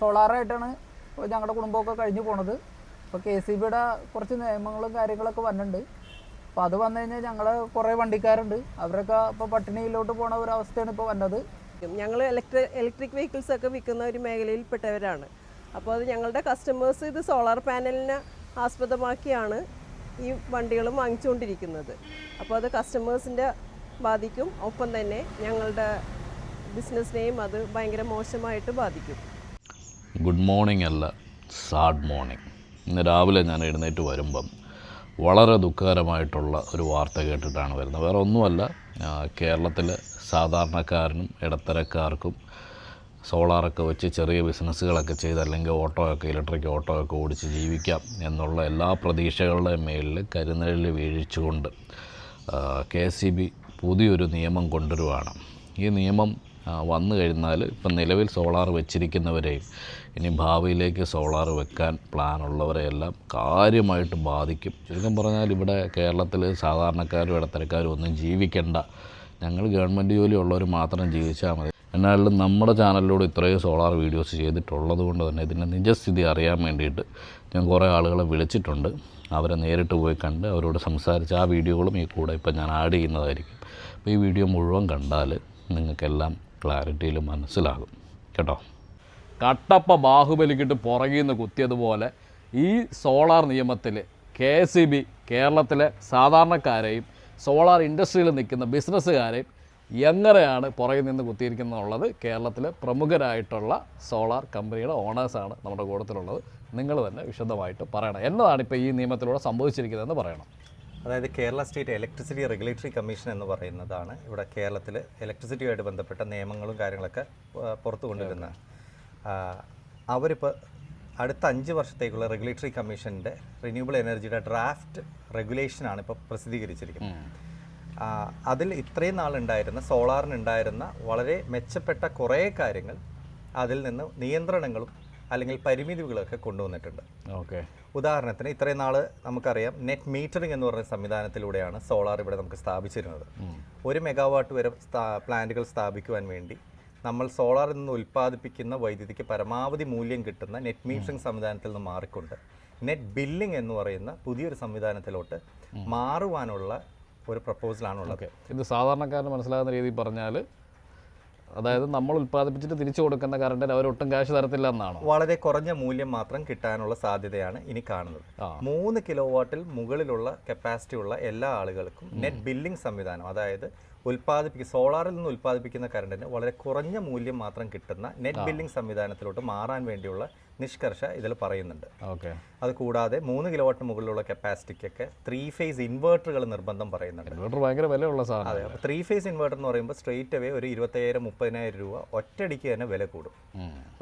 സോളാറായിട്ടാണ് ഞങ്ങളുടെ കുടുംബമൊക്കെ കഴിഞ്ഞു പോണത്. അപ്പോൾ കെ സി ബിയുടെ കുറച്ച് നിയമങ്ങളും കാര്യങ്ങളൊക്കെ വന്നിട്ടുണ്ട്. അപ്പോൾ അത് വന്നു കഴിഞ്ഞാൽ ഞങ്ങൾ കുറേ വണ്ടിക്കാരുണ്ട്. അവരൊക്കെ ഇപ്പോൾ പട്ടിണിയിലോട്ട് പോണ ഒരു അവസ്ഥയാണ് ഇപ്പോൾ വന്നത്. ഞങ്ങൾ ഇലക്ട്രി ഇലക്ട്രിക് വെഹിക്കിൾസ് ഒക്കെ വിൽക്കുന്ന ഒരു മേഖലയിൽപ്പെട്ടവരാണ്. അപ്പോൾ അത് ഞങ്ങളുടെ കസ്റ്റമേഴ്സ് ഇത് സോളാർ പാനലിനെ ആസ്പദമാക്കിയാണ് ഈ വണ്ടികൾ വാങ്ങിച്ചുകൊണ്ടിരിക്കുന്നത്. അപ്പോൾ അത് കസ്റ്റമേഴ്സിന്റെ ബാധിക്കും. ഒപ്പം തന്നെ ഞങ്ങളുടെ ബിസിനസ്സിനെയും അത് ഭയങ്കര മോശമായിട്ട് ബാധിക്കും. ഗുഡ് മോർണിംഗ് അല്ല സാഡ് മോർണിംഗ് ഇന്ന് രാവിലെ ഞാൻ എഴുന്നേറ്റ് വരുമ്പം വളരെ ദുഃഖകരമായിട്ടുള്ള ഒരു വാർത്ത കേട്ടിട്ടാണ് വരുന്നത്. വേറെ ഒന്നുമല്ല കേരളത്തിൽ സാധാരണക്കാരനും ഇടത്തരക്കാർക്കും സോളാറൊക്കെ വെച്ച് ചെറിയ ബിസിനസ്സുകളൊക്കെ ചെയ്ത് അല്ലെങ്കിൽ ഓട്ടോയൊക്കെ ഇലക്ട്രിക് ഓട്ടോ ഒക്കെ ഓടിച്ച് ജീവിക്കാം എന്നുള്ള എല്ലാ പ്രതീക്ഷകളുടെയും മേളിൽ കരുനഴിൽ വീഴിച്ചുകൊണ്ട് കെ സി ബി പുതിയൊരു നിയമം കൊണ്ടുവരുവാണ്. ഈ നിയമം വന്നു കഴിഞ്ഞാൽ ഇപ്പം നിലവിൽ സോളാർ വെച്ചിരിക്കുന്നവരെയും ഇനി ഭാവിയിലേക്ക് സോളാർ വെക്കാൻ പ്ലാൻ ഉള്ളവരെയെല്ലാം കാര്യമായിട്ട് ബാധിക്കും. ചുരുക്കം പറഞ്ഞാൽ ഇവിടെ കേരളത്തിൽ സാധാരണക്കാരും ഇടത്തരക്കാരും ഒന്നും ജീവിക്കേണ്ട. ഞങ്ങൾ ഗവൺമെന്റ് ജോലി ഉള്ളവർ മാത്രം ജീവിച്ചാൽ മതി. എന്നാലും നമ്മുടെ ചാനലിലൂടെ ഇത്രയും സോളാർ വീഡിയോസ് ചെയ്തിട്ടുള്ളത് കൊണ്ട് തന്നെ ഇതിന്റെ നിജസ്ഥിതി അറിയാൻ വേണ്ടിയിട്ട് ഞാൻ കുറേ ആളുകളെ വിളിച്ചിട്ടുണ്ട്. അവരെ നേരിട്ട് പോയി കണ്ട് അവരോട് സംസാരിച്ച് ആ വീഡിയോകളും ഈ കൂടെ ഇപ്പം ഞാൻ ആഡ് ചെയ്യുന്നതായിരിക്കും. അപ്പോൾ ഈ വീഡിയോ മുഴുവൻ കണ്ടാൽ നിങ്ങൾക്കെല്ലാം ക്ലാരിറ്റിയിൽ മനസ്സിലാകും. കേട്ടോ? കട്ടപ്പ ബാഹുബലിക്കിട്ട് പുറകിൽ നിന്ന് കുത്തിയതുപോലെ ഈ സോളാർ നിയമത്തിൽ കെ എസ് ബി കേരളത്തിലെ സാധാരണക്കാരെയും സോളാർ ഇൻഡസ്ട്രിയിൽ നിൽക്കുന്ന ബിസിനസ്സുകാരെയും എങ്ങനെയാണ് പുറകിൽ നിന്ന് കുത്തിയിരിക്കുന്നത് എന്നുള്ളത് കേരളത്തിലെ പ്രമുഖരായിട്ടുള്ള സോളാർ കമ്പനിയുടെ ഓണേഴ്സാണ് നമ്മുടെ കൂട്ടത്തിലുള്ളത്. നിങ്ങൾ തന്നെ വിശദമായിട്ട് പറയണം. എന്നതാണ് ഇപ്പോൾ ഈ നിയമത്തിലൂടെ സംഭവിച്ചിരിക്കുന്നതെന്ന് പറയണം. അതായത് Kerala State Electricity Regulatory Commission എന്ന് പറയുന്നതാണ് ഇവിടെ കേരളത്തിൽ ഇലക്ട്രിസിറ്റിയുമായിട്ട് ബന്ധപ്പെട്ട നിയമങ്ങളും കാര്യങ്ങളൊക്കെ പുറത്തു കൊണ്ടുവരുന്ന അവരിപ്പോൾ അടുത്ത അഞ്ച് വർഷത്തേക്കുള്ള റെഗുലേറ്ററി കമ്മീഷന്റെ റിന്യൂവബിൾ എനർജിയുടെ ഡ്രാഫ്റ്റ് റെഗുലേഷനാണ് ഇപ്പോൾ പ്രസിദ്ധീകരിച്ചിരിക്കുന്നത്. അതിൽ ഇത്രയും നാളുണ്ടായിരുന്ന സോളാറിനുണ്ടായിരുന്ന വളരെ മെച്ചപ്പെട്ട കുറേ കാര്യങ്ങൾ അതിൽ നിന്ന് നിയന്ത്രണങ്ങളും അല്ലെങ്കിൽ പരിമിതികളൊക്കെ കൊണ്ടുവന്നിട്ടുണ്ട്. ഓക്കെ. ഉദാഹരണത്തിന് ഇത്രയും നാൾ നമുക്കറിയാം നെറ്റ് മീറ്ററിംഗ് എന്ന് പറഞ്ഞ സംവിധാനത്തിലൂടെയാണ് സോളാർ ഇവിടെ നമുക്ക് സ്ഥാപിച്ചിരുന്നത്. ഒരു മെഗാവാട്ട് വരെ പ്ലാന്റുകൾ സ്ഥാപിക്കുവാൻ വേണ്ടി നമ്മൾ സോളാറിൽ നിന്ന് ഉൽപ്പാദിപ്പിക്കുന്ന വൈദ്യുതിക്ക് പരമാവധി മൂല്യം കിട്ടുന്ന നെറ്റ് മീറ്ററിംഗ് സംവിധാനത്തിൽ നിന്ന് മാറിക്കൊണ്ട് നെറ്റ് ബില്ലിംഗ് എന്ന് പറയുന്ന പുതിയൊരു സംവിധാനത്തിലോട്ട് മാറുവാനുള്ള ഒരു പ്രപ്പോസലാണ് ഉള്ളത്. ഇത് സാധാരണക്കാരന് മനസ്സിലാകുന്ന രീതിയിൽ പറഞ്ഞാൽ അതായത് നമ്മൾ ഉൽപ്പാദിപ്പിച്ചിട്ട് തിരിച്ചു കൊടുക്കുന്ന കറണ്ടിന് അവർ ഒട്ടും കാശ് തരത്തില്ല എന്നാണ്? വളരെ കുറഞ്ഞ മൂല്യം മാത്രം കിട്ടാനുള്ള സാധ്യതയാണ് ഇനി കാണുന്നത്. മൂന്ന് കിലോ വാട്ടിൽ മുകളിലുള്ള കപ്പാസിറ്റി ഉള്ള എല്ലാ ആളുകൾക്കും നെറ്റ് ബില്ലിംഗ് സംവിധാനം അതായത് ഉൽപ്പാദിപ്പിക്കുക സോളാറിൽ നിന്ന് ഉൽപ്പാദിപ്പിക്കുന്ന കറണ്ടിന് വളരെ കുറഞ്ഞ മൂല്യം മാത്രം കിട്ടുന്ന നെറ്റ് ബില്ലിംഗ് സംവിധാനത്തിലോട്ട് മാറാൻ വേണ്ടിയുള്ള നിഷ്കർഷ ഇതിൽ പറയുന്നുണ്ട്. ഓക്കെ. അത് കൂടാതെ മൂന്ന് കിലോ വാട്ട് മുകളിലുള്ള കപ്പാസിറ്റിക്കൊക്കെ ത്രീ ഫേസ് ഇൻവേർട്ടറുകൾ നിർബന്ധം പറയുന്നുണ്ട്. ഇൻവെർട്ടർ ഭയങ്കര വിലയുള്ള സാധനം അതെ അപ്പോൾ ത്രീ ഫേസ് ഇൻവേർട്ടർ എന്ന് പറയുമ്പോൾ സ്ട്രെയിറ്റ് അവേ ഒരു ഇരുപത്തയ്യായിരം മുപ്പതിനായിരം രൂപ ഒറ്റയടിക്ക് തന്നെ വില കൂടും.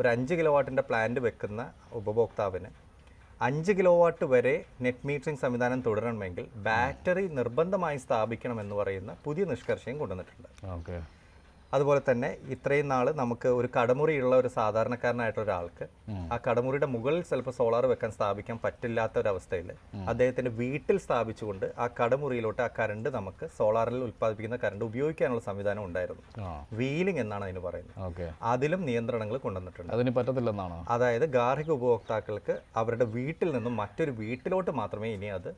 ഒരു അഞ്ച് കിലോ വാട്ടിന്റെ പ്ലാന്റ് വെക്കുന്ന ഉപഭോക്താവിന് അഞ്ച് കിലോ വാട്ട് വരെ നെറ്റ് മീറ്ററിംഗ് സംവിധാനം തുടരണമെങ്കിൽ ബാറ്ററി നിർബന്ധമായി സ്ഥാപിക്കണം എന്ന് പറയുന്ന പുതിയ നിഷ്കർഷയും കൊണ്ടുവന്നിട്ടുണ്ട്. ഓക്കെ. അതുപോലെ തന്നെ ഇത്രയും നാൾ നമുക്ക് ഒരു കടമുറിയുള്ള ഒരു സാധാരണക്കാരനായിട്ടുള്ള ഒരാൾക്ക് ആ കടമുറിയുടെ മുകളിൽ ചിലപ്പോൾ സോളാർ വെക്കാൻ സ്ഥാപിക്കാൻ പറ്റില്ലാത്ത ഒരു ഒരവസ്ഥയിൽ അദ്ദേഹത്തിന്റെ വീട്ടിൽ സ്ഥാപിച്ചുകൊണ്ട് ആ കടമുറിയിലോട്ട് ആ കറണ്ട് നമുക്ക് സോളാറിൽ ഉൽപ്പാദിപ്പിക്കുന്ന കറണ്ട് ഉപയോഗിക്കാനുള്ള സംവിധാനം ഉണ്ടായിരുന്നു. വീലിംഗ് എന്നാണ് അതിന് പറയുന്നത്. അതിലും നിയന്ത്രണങ്ങൾ കൊണ്ടുവന്നിട്ടുണ്ട്. അതിന് പറ്റത്തില്ലെന്നാണ്? അതായത് ഗാർഹിക ഉപഭോക്താക്കൾക്ക് അവരുടെ വീട്ടിൽ നിന്നും മറ്റൊരു വീട്ടിലോട്ട് മാത്രമേ ഇനി അത്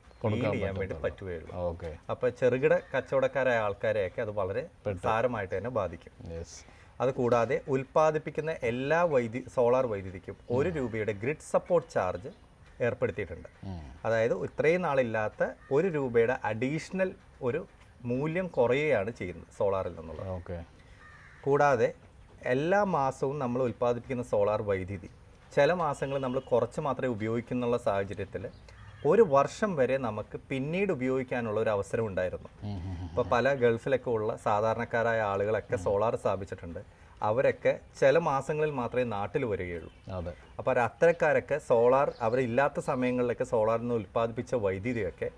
ചെയ്യാൻ വേണ്ടി പറ്റുകയുള്ളൂ. അപ്പോൾ അപ്പൊ ചെറുകിട കച്ചവടക്കാരായ ആൾക്കാരെയൊക്കെ അത് വളരെ സാരമായിട്ട് തന്നെ ബാധിക്കും. യെസ് അതുകൂടാതെ ഉൽപ്പാദിപ്പിക്കുന്ന എല്ലാ വൈദ്യു സോളാർ വൈദ്യുതിക്കും ഒരു രൂപയുടെ ഗ്രിഡ് സപ്പോർട്ട് ചാർജ് ഏർപ്പെടുത്തിയിട്ടുണ്ട്. അതായത് ഇത്രയും നാളില്ലാത്ത ഒരു രൂപയുടെ അഡീഷണൽ ഒരു മൂല്യം കുറയുകയാണ് ചെയ്യുന്നത് സോളാറിൽ നിന്നുള്ളത് ഓക്കെ കൂടാതെ എല്ലാ മാസവും നമ്മൾ ഉൽപ്പാദിപ്പിക്കുന്ന സോളാർ വൈദ്യുതി ചില മാസങ്ങളിൽ നമ്മൾ കുറച്ച് മാത്രമേ ഉപയോഗിക്കുന്നുള്ള സാഹചര്യത്തിൽ ഒരു വർഷം വരെ നമുക്ക് പിന്നീട് ഉപയോഗിക്കാനുള്ള ഒരു അവസരം ഉണ്ടായിരുന്നു. ഇപ്പോൾ പല ഗൾഫിലൊക്കെ ഉള്ള സാധാരണക്കാരായ ആളുകളൊക്കെ സോളാർ സ്ഥാപിച്ചിട്ടുണ്ട്. അവരൊക്കെ ചില മാസങ്ങളിൽ മാത്രമേ നാട്ടിൽ വരികയുള്ളൂ. അപ്പോൾ അത്തരക്കാരൊക്കെ സോളാർ അവരില്ലാത്ത സമയങ്ങളിലൊക്കെ സോളാറിൽ നിന്ന് ഉൽപ്പാദിപ്പിച്ച വൈദ്യുതിയൊക്കെ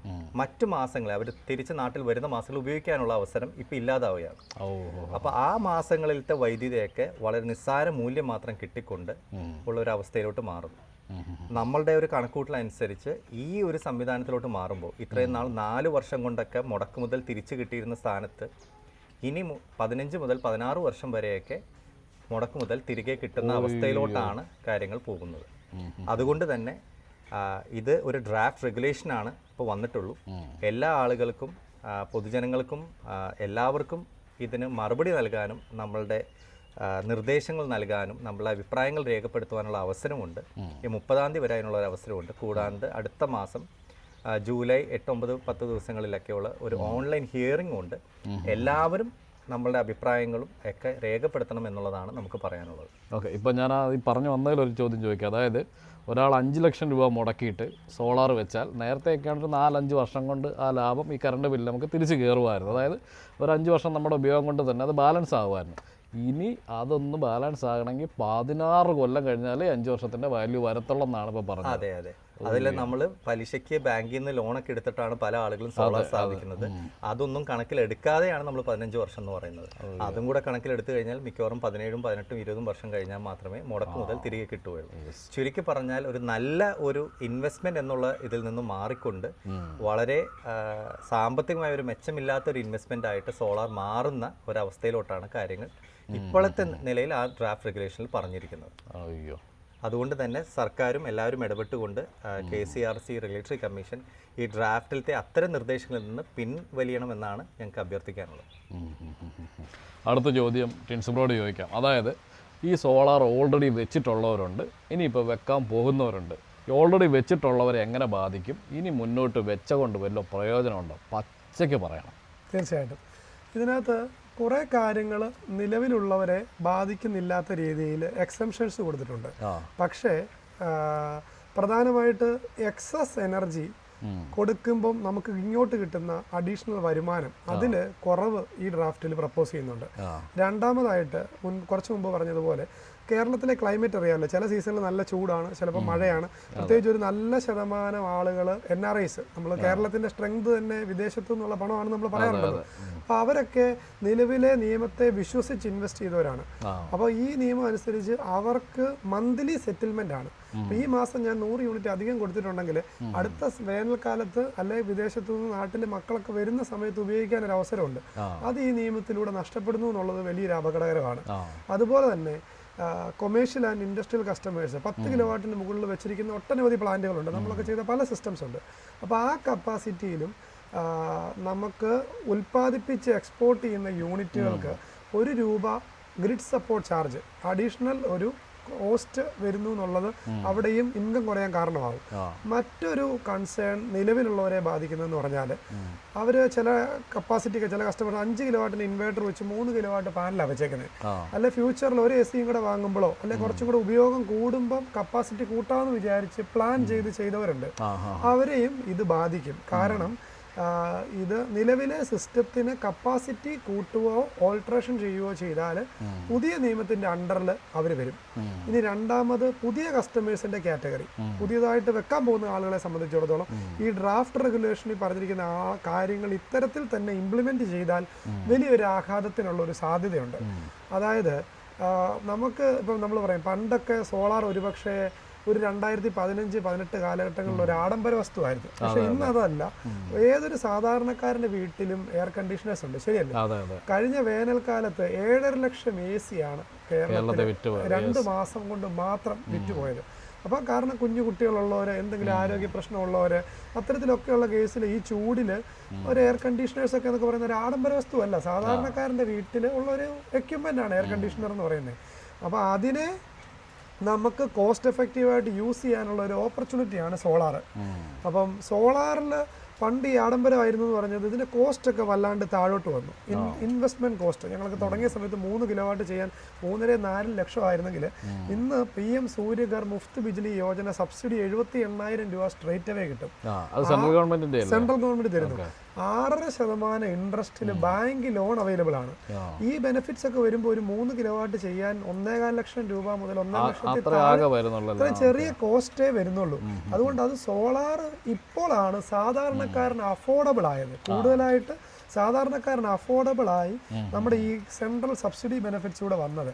മറ്റു മാസങ്ങളിൽ അവർ തിരിച്ച് നാട്ടിൽ വരുന്ന മാസങ്ങളിൽ ഉപയോഗിക്കാനുള്ള അവസരം ഇപ്പം ഇല്ലാതാവുകയാണ്. അപ്പോൾ ആ മാസങ്ങളിലത്തെ വൈദ്യുതിയൊക്കെ വളരെ നിസ്സാര മൂല്യം മാത്രം കിട്ടിക്കൊണ്ട് ഉള്ള ഒരു അവസ്ഥയിലോട്ട് മാറുന്നു. നമ്മളുടെ ഒരു കണക്കൂട്ടലനുസരിച്ച് ഈ ഒരു സംവിധാനത്തിലോട്ട് മാറുമ്പോൾ ഇത്രയും നാൾ നാല് വർഷം കൊണ്ടൊക്കെ മുടക്ക് മുതൽ തിരിച്ചു കിട്ടിയിരുന്ന സ്ഥാനത്ത് ഇനി പതിനഞ്ച് മുതൽ പതിനാറ് വർഷം വരെയൊക്കെ മുടക്ക് മുതൽ തിരികെ കിട്ടുന്ന അവസ്ഥയിലോട്ടാണ് കാര്യങ്ങൾ പോകുന്നത്. അതുകൊണ്ട് തന്നെ ഇത് ഒരു ഡ്രാഫ്റ്റ് റെഗുലേഷനാണ് ഇപ്പോൾ വന്നിട്ടുള്ളൂ. എല്ലാ ആളുകൾക്കും പൊതുജനങ്ങൾക്കും എല്ലാവർക്കും ഇതിന് മറുപടി നൽകാനും നമ്മളുടെ നിർദ്ദേശങ്ങൾ നൽകാനും നമ്മളെ അഭിപ്രായങ്ങൾ രേഖപ്പെടുത്തുവാനുള്ള അവസരമുണ്ട്. ഈ മുപ്പതാം തീയതി വരെ അതിനുള്ള ഒരു അവസരമുണ്ട്. കൂടാണ്ട് അടുത്ത മാസം ജൂലൈ എട്ട് ഒമ്പത് പത്ത് ദിവസങ്ങളിലൊക്കെയുള്ള ഒരു ഓൺലൈൻ ഹിയറിംഗ് ഉണ്ട്. എല്ലാവരും നമ്മളുടെ അഭിപ്രായങ്ങളും ഒക്കെ രേഖപ്പെടുത്തണം എന്നുള്ളതാണ് നമുക്ക് പറയാനുള്ളത്. ഓക്കെ ഇപ്പം ഞാൻ ഈ പറഞ്ഞു വന്നതിൽ ഒരു ചോദ്യം ചോദിക്കാം. അതായത് ഒരാൾ അഞ്ച് ലക്ഷം രൂപ മുടക്കിയിട്ട് സോളാർ വെച്ചാൽ നേരത്തെയൊക്കെ ആണെങ്കിൽ ഒരു നാലഞ്ച് വർഷം കൊണ്ട് ആ ലാഭം ഈ കറണ്ട് ബില്ല് നമുക്ക് തിരിച്ച് കയറുമായിരുന്നു. അതായത് ഒരു അഞ്ച് വർഷം നമ്മുടെ ഉപയോഗം കൊണ്ട് തന്നെ അത് ബാലൻസ് ആകുമായിരുന്നു ഇനി അതൊന്ന് ബാലൻസ് ആകണമെങ്കിൽ പതിനാറ് കൊല്ലം കഴിഞ്ഞാൽ അഞ്ച് വർഷത്തിന്റെ വാല്യൂ വരത്തുള്ളൂ എന്നാണ് ഇപ്പോൾ പറഞ്ഞത്. അതെ അതെ. അതിൽ നമ്മൾ പലിശയ്ക്ക് ബാങ്കിൽ നിന്ന് ലോണൊക്കെ എടുത്തിട്ടാണ് പല ആളുകളും സോളാർ സ്ഥാപിക്കുന്നത്. അതൊന്നും കണക്കിലെടുക്കാതെയാണ് നമ്മൾ പതിനഞ്ച് വർഷം എന്ന് പറയുന്നത്. അതും കൂടെ കണക്കിലെടുത്തു കഴിഞ്ഞാൽ മിക്കവാറും പതിനേഴും പതിനെട്ടും ഇരുപതും വർഷം കഴിഞ്ഞാൽ മാത്രമേ മുടക്ക് മുതൽ തിരികെ കിട്ടുകയുള്ളൂ. ചുരുക്കി പറഞ്ഞാൽ ഒരു നല്ല ഒരു ഇൻവെസ്റ്റ്മെന്റ് എന്നുള്ള ഇതിൽ നിന്ന് മാറിക്കൊണ്ട് വളരെ സാമ്പത്തികമായ ഒരു മെച്ചമില്ലാത്ത ഒരു ഇൻവെസ്റ്റ്മെന്റ് ആയിട്ട് സോളാർ മാറുന്ന ഒരവസ്ഥയിലോട്ടാണ് കാര്യങ്ങൾ ഇപ്പോഴത്തെ നിലയിൽ ആ ഡ്രാഫ്റ്റ് റെഗുലേഷനിൽ പറഞ്ഞിരിക്കുന്നത്. അയ്യോ. അതുകൊണ്ട് തന്നെ സർക്കാരും എല്ലാവരും ഇടപെട്ടുകൊണ്ട് K C R C regulatory commission ഈ ഡ്രാഫ്റ്റിലത്തെ അത്തരം നിർദ്ദേശങ്ങളിൽ നിന്ന് പിൻവലിയണമെന്നാണ് ഞങ്ങൾക്ക് അഭ്യർത്ഥിക്കാനുള്ളത്. അടുത്ത ചോദ്യം ടിൻസുബ്രോട് ചോദിക്കാം. അതായത് ഈ സോളാർ ഓൾറെഡി വെച്ചിട്ടുള്ളവരുണ്ട് ഇനിയിപ്പോൾ വെക്കാൻ പോകുന്നവരുണ്ട്. ഓൾറെഡി വെച്ചിട്ടുള്ളവരെ എങ്ങനെ ബാധിക്കും? ഇനി മുന്നോട്ട് വെച്ച കൊണ്ട് വല്ല പ്രയോജനമുണ്ടോ? പച്ചയ്ക്ക് പറയണം. തീർച്ചയായിട്ടും. ഇതിനകത്ത് കുറേ കാര്യങ്ങൾ നിലവിലുള്ളവരെ ബാധിക്കുന്നില്ലാത്ത രീതിയിൽ എക്സംഷൻസ് കൊടുത്തിട്ടുണ്ട്. പക്ഷേ പ്രധാനമായിട്ട് എക്സസ് എനർജി കൊടുക്കുമ്പം നമുക്ക് ഇങ്ങോട്ട് കിട്ടുന്ന അഡീഷണൽ വരുമാനം അതിന് കുറവ് ഈ ഡ്രാഫ്റ്റിൽ പ്രപ്പോസ് ചെയ്യുന്നുണ്ട്. രണ്ടാമതായിട്ട് മുൻ കുറച്ച് മുമ്പ് പറഞ്ഞതുപോലെ കേരളത്തിലെ ക്ലൈമറ്റ് അറിയാമല്ലോ. ചില സീസണിൽ നല്ല ചൂടാണ് ചിലപ്പോൾ മഴയാണ്. പ്രത്യേകിച്ച് ഒരു നല്ല ശതമാനം ആളുകൾ എൻ ആർ ഐസ് നമ്മൾ കേരളത്തിന്റെ സ്ട്രെങ്ത് തന്നെ വിദേശത്തു നിന്നുള്ള പണമാണ് നമ്മൾ പറയാറുള്ളത്. അപ്പോൾ അവരൊക്കെ നിലവിലെ നിയമത്തെ വിശ്വസിച്ച് ഇൻവെസ്റ്റ് ചെയ്തവരാണ്. അപ്പോൾ ഈ നിയമം അനുസരിച്ച് അവർക്ക് മന്ത്ലി സെറ്റിൽമെന്റ് ആണ്. അപ്പോൾ ഈ മാസം ഞാൻ നൂറ് യൂണിറ്റ് അധികം കൊടുത്തിട്ടുണ്ടെങ്കിൽ അടുത്ത വേനൽക്കാലത്ത് അല്ലെങ്കിൽ വിദേശത്തു നിന്ന് നാട്ടിലെ മക്കളൊക്കെ വരുന്ന സമയത്ത് ഉപയോഗിക്കാൻ ഒരു അവസരമുണ്ട്. അത് ഈ നിയമത്തിലൂടെ നഷ്ടപ്പെടുന്നു എന്നുള്ളത് വലിയൊരു അപകടകരമാണ്. അതുപോലെ തന്നെ കൊമേഴ്ഷ്യൽ ആൻഡ് ഇൻഡസ്ട്രിയൽ കസ്റ്റമേഴ്സ് പത്ത് കിലോ വാട്ടിന് മുകളിൽ വെച്ചിരിക്കുന്ന ഒട്ടനവധി പ്ലാന്റുകളുണ്ട്. നമ്മളൊക്കെ ചെയ്ത പല സിസ്റ്റംസ് ഉണ്ട്. അപ്പോൾ ആ കപ്പാസിറ്റിയിലും നമുക്ക് ഉൽപ്പാദിപ്പിച്ച് എക്സ്പോർട്ട് ചെയ്യുന്ന യൂണിറ്റുകൾക്ക് ഒരു രൂപ ഗ്രിഡ് സപ്പോർട്ട് ചാർജ് അഡീഷണൽ ഒരു കോസ്റ്റ് വരുന്നു എന്നുള്ളത് അവിടെയും ഇൻകം കുറയാൻ കാരണമാകും. മറ്റൊരു കൺസേൺ നിലവിലുള്ളവരെ ബാധിക്കുന്നതെന്ന് പറഞ്ഞാൽ അവർ ചില കപ്പാസിറ്റി ചില കസ്റ്റമർ അഞ്ച് കിലോ വാട്ടിന് ഇൻവേർട്ടർ വെച്ച് മൂന്ന് കിലോ വാട്ട് പാനലാണ് വെച്ചേക്കുന്നത് അല്ലെ ഫ്യൂച്ചറിൽ ഒരു എ സിയും കൂടെ വാങ്ങുമ്പോഴോ അല്ലെ കുറച്ചും കൂടെ ഉപയോഗം കൂടുമ്പം കപ്പാസിറ്റി കൂട്ടാമെന്ന് വിചാരിച്ച് പ്ലാൻ ചെയ്ത് ചെയ്തവരുണ്ട്. അവരെയും ഇത് ബാധിക്കും. കാരണം ഇത് നിലവിലെ സിസ്റ്റത്തിന് കപ്പാസിറ്റി കൂട്ടുകയോ ഓൾട്രേഷൻ ചെയ്യുകയോ ചെയ്താൽ പുതിയ നിയമത്തിന്റെ അണ്ടറിൽ അവർ വരും. ഇനി രണ്ടാമത് പുതിയ കസ്റ്റമേഴ്സിന്റെ കാറ്റഗറി. പുതിയതായിട്ട് വെക്കാൻ പോകുന്ന ആളുകളെ സംബന്ധിച്ചിടത്തോളം ഈ ഡ്രാഫ്റ്റ് റെഗുലേഷനിൽ പറഞ്ഞിരിക്കുന്ന ആ കാര്യങ്ങൾ ഇത്തരത്തിൽ തന്നെ ഇംപ്ലിമെന്റ് ചെയ്താൽ വലിയൊരു ആഘാതത്തിനുള്ള ഒരു സാധ്യതയുണ്ട് അതായത് നമുക്ക് ഇപ്പം നമ്മൾ പറയും പണ്ടൊക്കെ സോളാർ ഒരുപക്ഷെ ഒരു രണ്ടായിരത്തി പതിനഞ്ച് പതിനെട്ട് കാലഘട്ടങ്ങളിൽ ഒരു ആഡംബര വസ്തുവായിരുന്നു. പക്ഷെ ഇന്ന് അതല്ല ഏതൊരു സാധാരണക്കാരന്റെ വീട്ടിലും എയർ കണ്ടീഷണേഴ്സ് ഉണ്ട്. ശരിയല്ലേ? കഴിഞ്ഞ വേനൽക്കാലത്ത് ഏഴര ലക്ഷം എ സി ആണ് കേരളത്തിൽ രണ്ട് മാസം കൊണ്ട് മാത്രം വിറ്റുപോയത് അപ്പോൾ കാരണം കുഞ്ഞു കുട്ടികളുള്ളവർ എന്തെങ്കിലും ആരോഗ്യ പ്രശ്നമുള്ളവർ അത്തരത്തിലൊക്കെയുള്ള കേസിൽ ഈ ചൂടിൽ ഒരു എയർ കണ്ടീഷണേഴ്സ് ഒക്കെ എന്നൊക്കെ പറയുന്ന ഒരു ആഡംബര വസ്തുവല്ല. സാധാരണക്കാരന്റെ വീട്ടിൽ ഉള്ള ഒരു എക്യുപ്മെന്റ് ആണ് എയർ കണ്ടീഷണർ എന്ന് പറയുന്നത്. അപ്പോൾ അതിനെ നമുക്ക് കോസ്റ്റ് എഫക്റ്റീവായിട്ട് യൂസ് ചെയ്യാനുള്ള ഒരു ഓപ്പർച്യൂണിറ്റിയാണ് സോളാർ അപ്പം സോളാറിൽ പണ്ട് ഈ ആഡംബരമായിരുന്നു എന്ന് പറഞ്ഞത് ഇതിന്റെ കോസ്റ്റ് ഒക്കെ വല്ലാണ്ട് താഴോട്ട് വന്നു. ഇൻവെസ്റ്റ്മെന്റ് കോസ്റ്റ് ഞങ്ങൾക്ക് തുടങ്ങിയ സമയത്ത് മൂന്ന് കിലോവാട്ട് ചെയ്യാൻ മൂന്നര നാല് ലക്ഷം ആയിരുന്നെങ്കിൽ ഇന്ന് P M Suryaghar Muft Bijli Yojana subsidy എഴുപത്തി എണ്ണായിരം രൂപ സ്ട്രേറ്റ് അവേ കിട്ടും. സെൻട്രൽ ഗവൺമെന്റ് തരുന്നു. ആറര ശതമാനം ഇൻട്രസ്റ്റിൽ ബാങ്ക് ലോൺ അവൈലബിൾ ആണ്. ഈ ബെനിഫിറ്റ്സ് ഒക്കെ വരുമ്പോൾ ഒരു മൂന്ന് കിലോ വാട്ട് ചെയ്യാൻ ഒന്നേകാൽ ലക്ഷം രൂപ മുതൽ ഒന്നര ലക്ഷത്തിൽ ചെറിയ കോസ്റ്റേ വരുന്നുള്ളൂ. അതുകൊണ്ട് അത് സോളാർ ഇപ്പോഴാണ് സാധാരണക്കാരന് അഫോർഡബിൾ ആയത്. കൂടുതലായിട്ട് സാധാരണക്കാരന് അഫോർഡബിൾ ആയി നമ്മുടെ ഈ സെൻട്രൽ സബ്സിഡി ബെനിഫിറ്റ്സ് ഇവിടെ വന്നത്.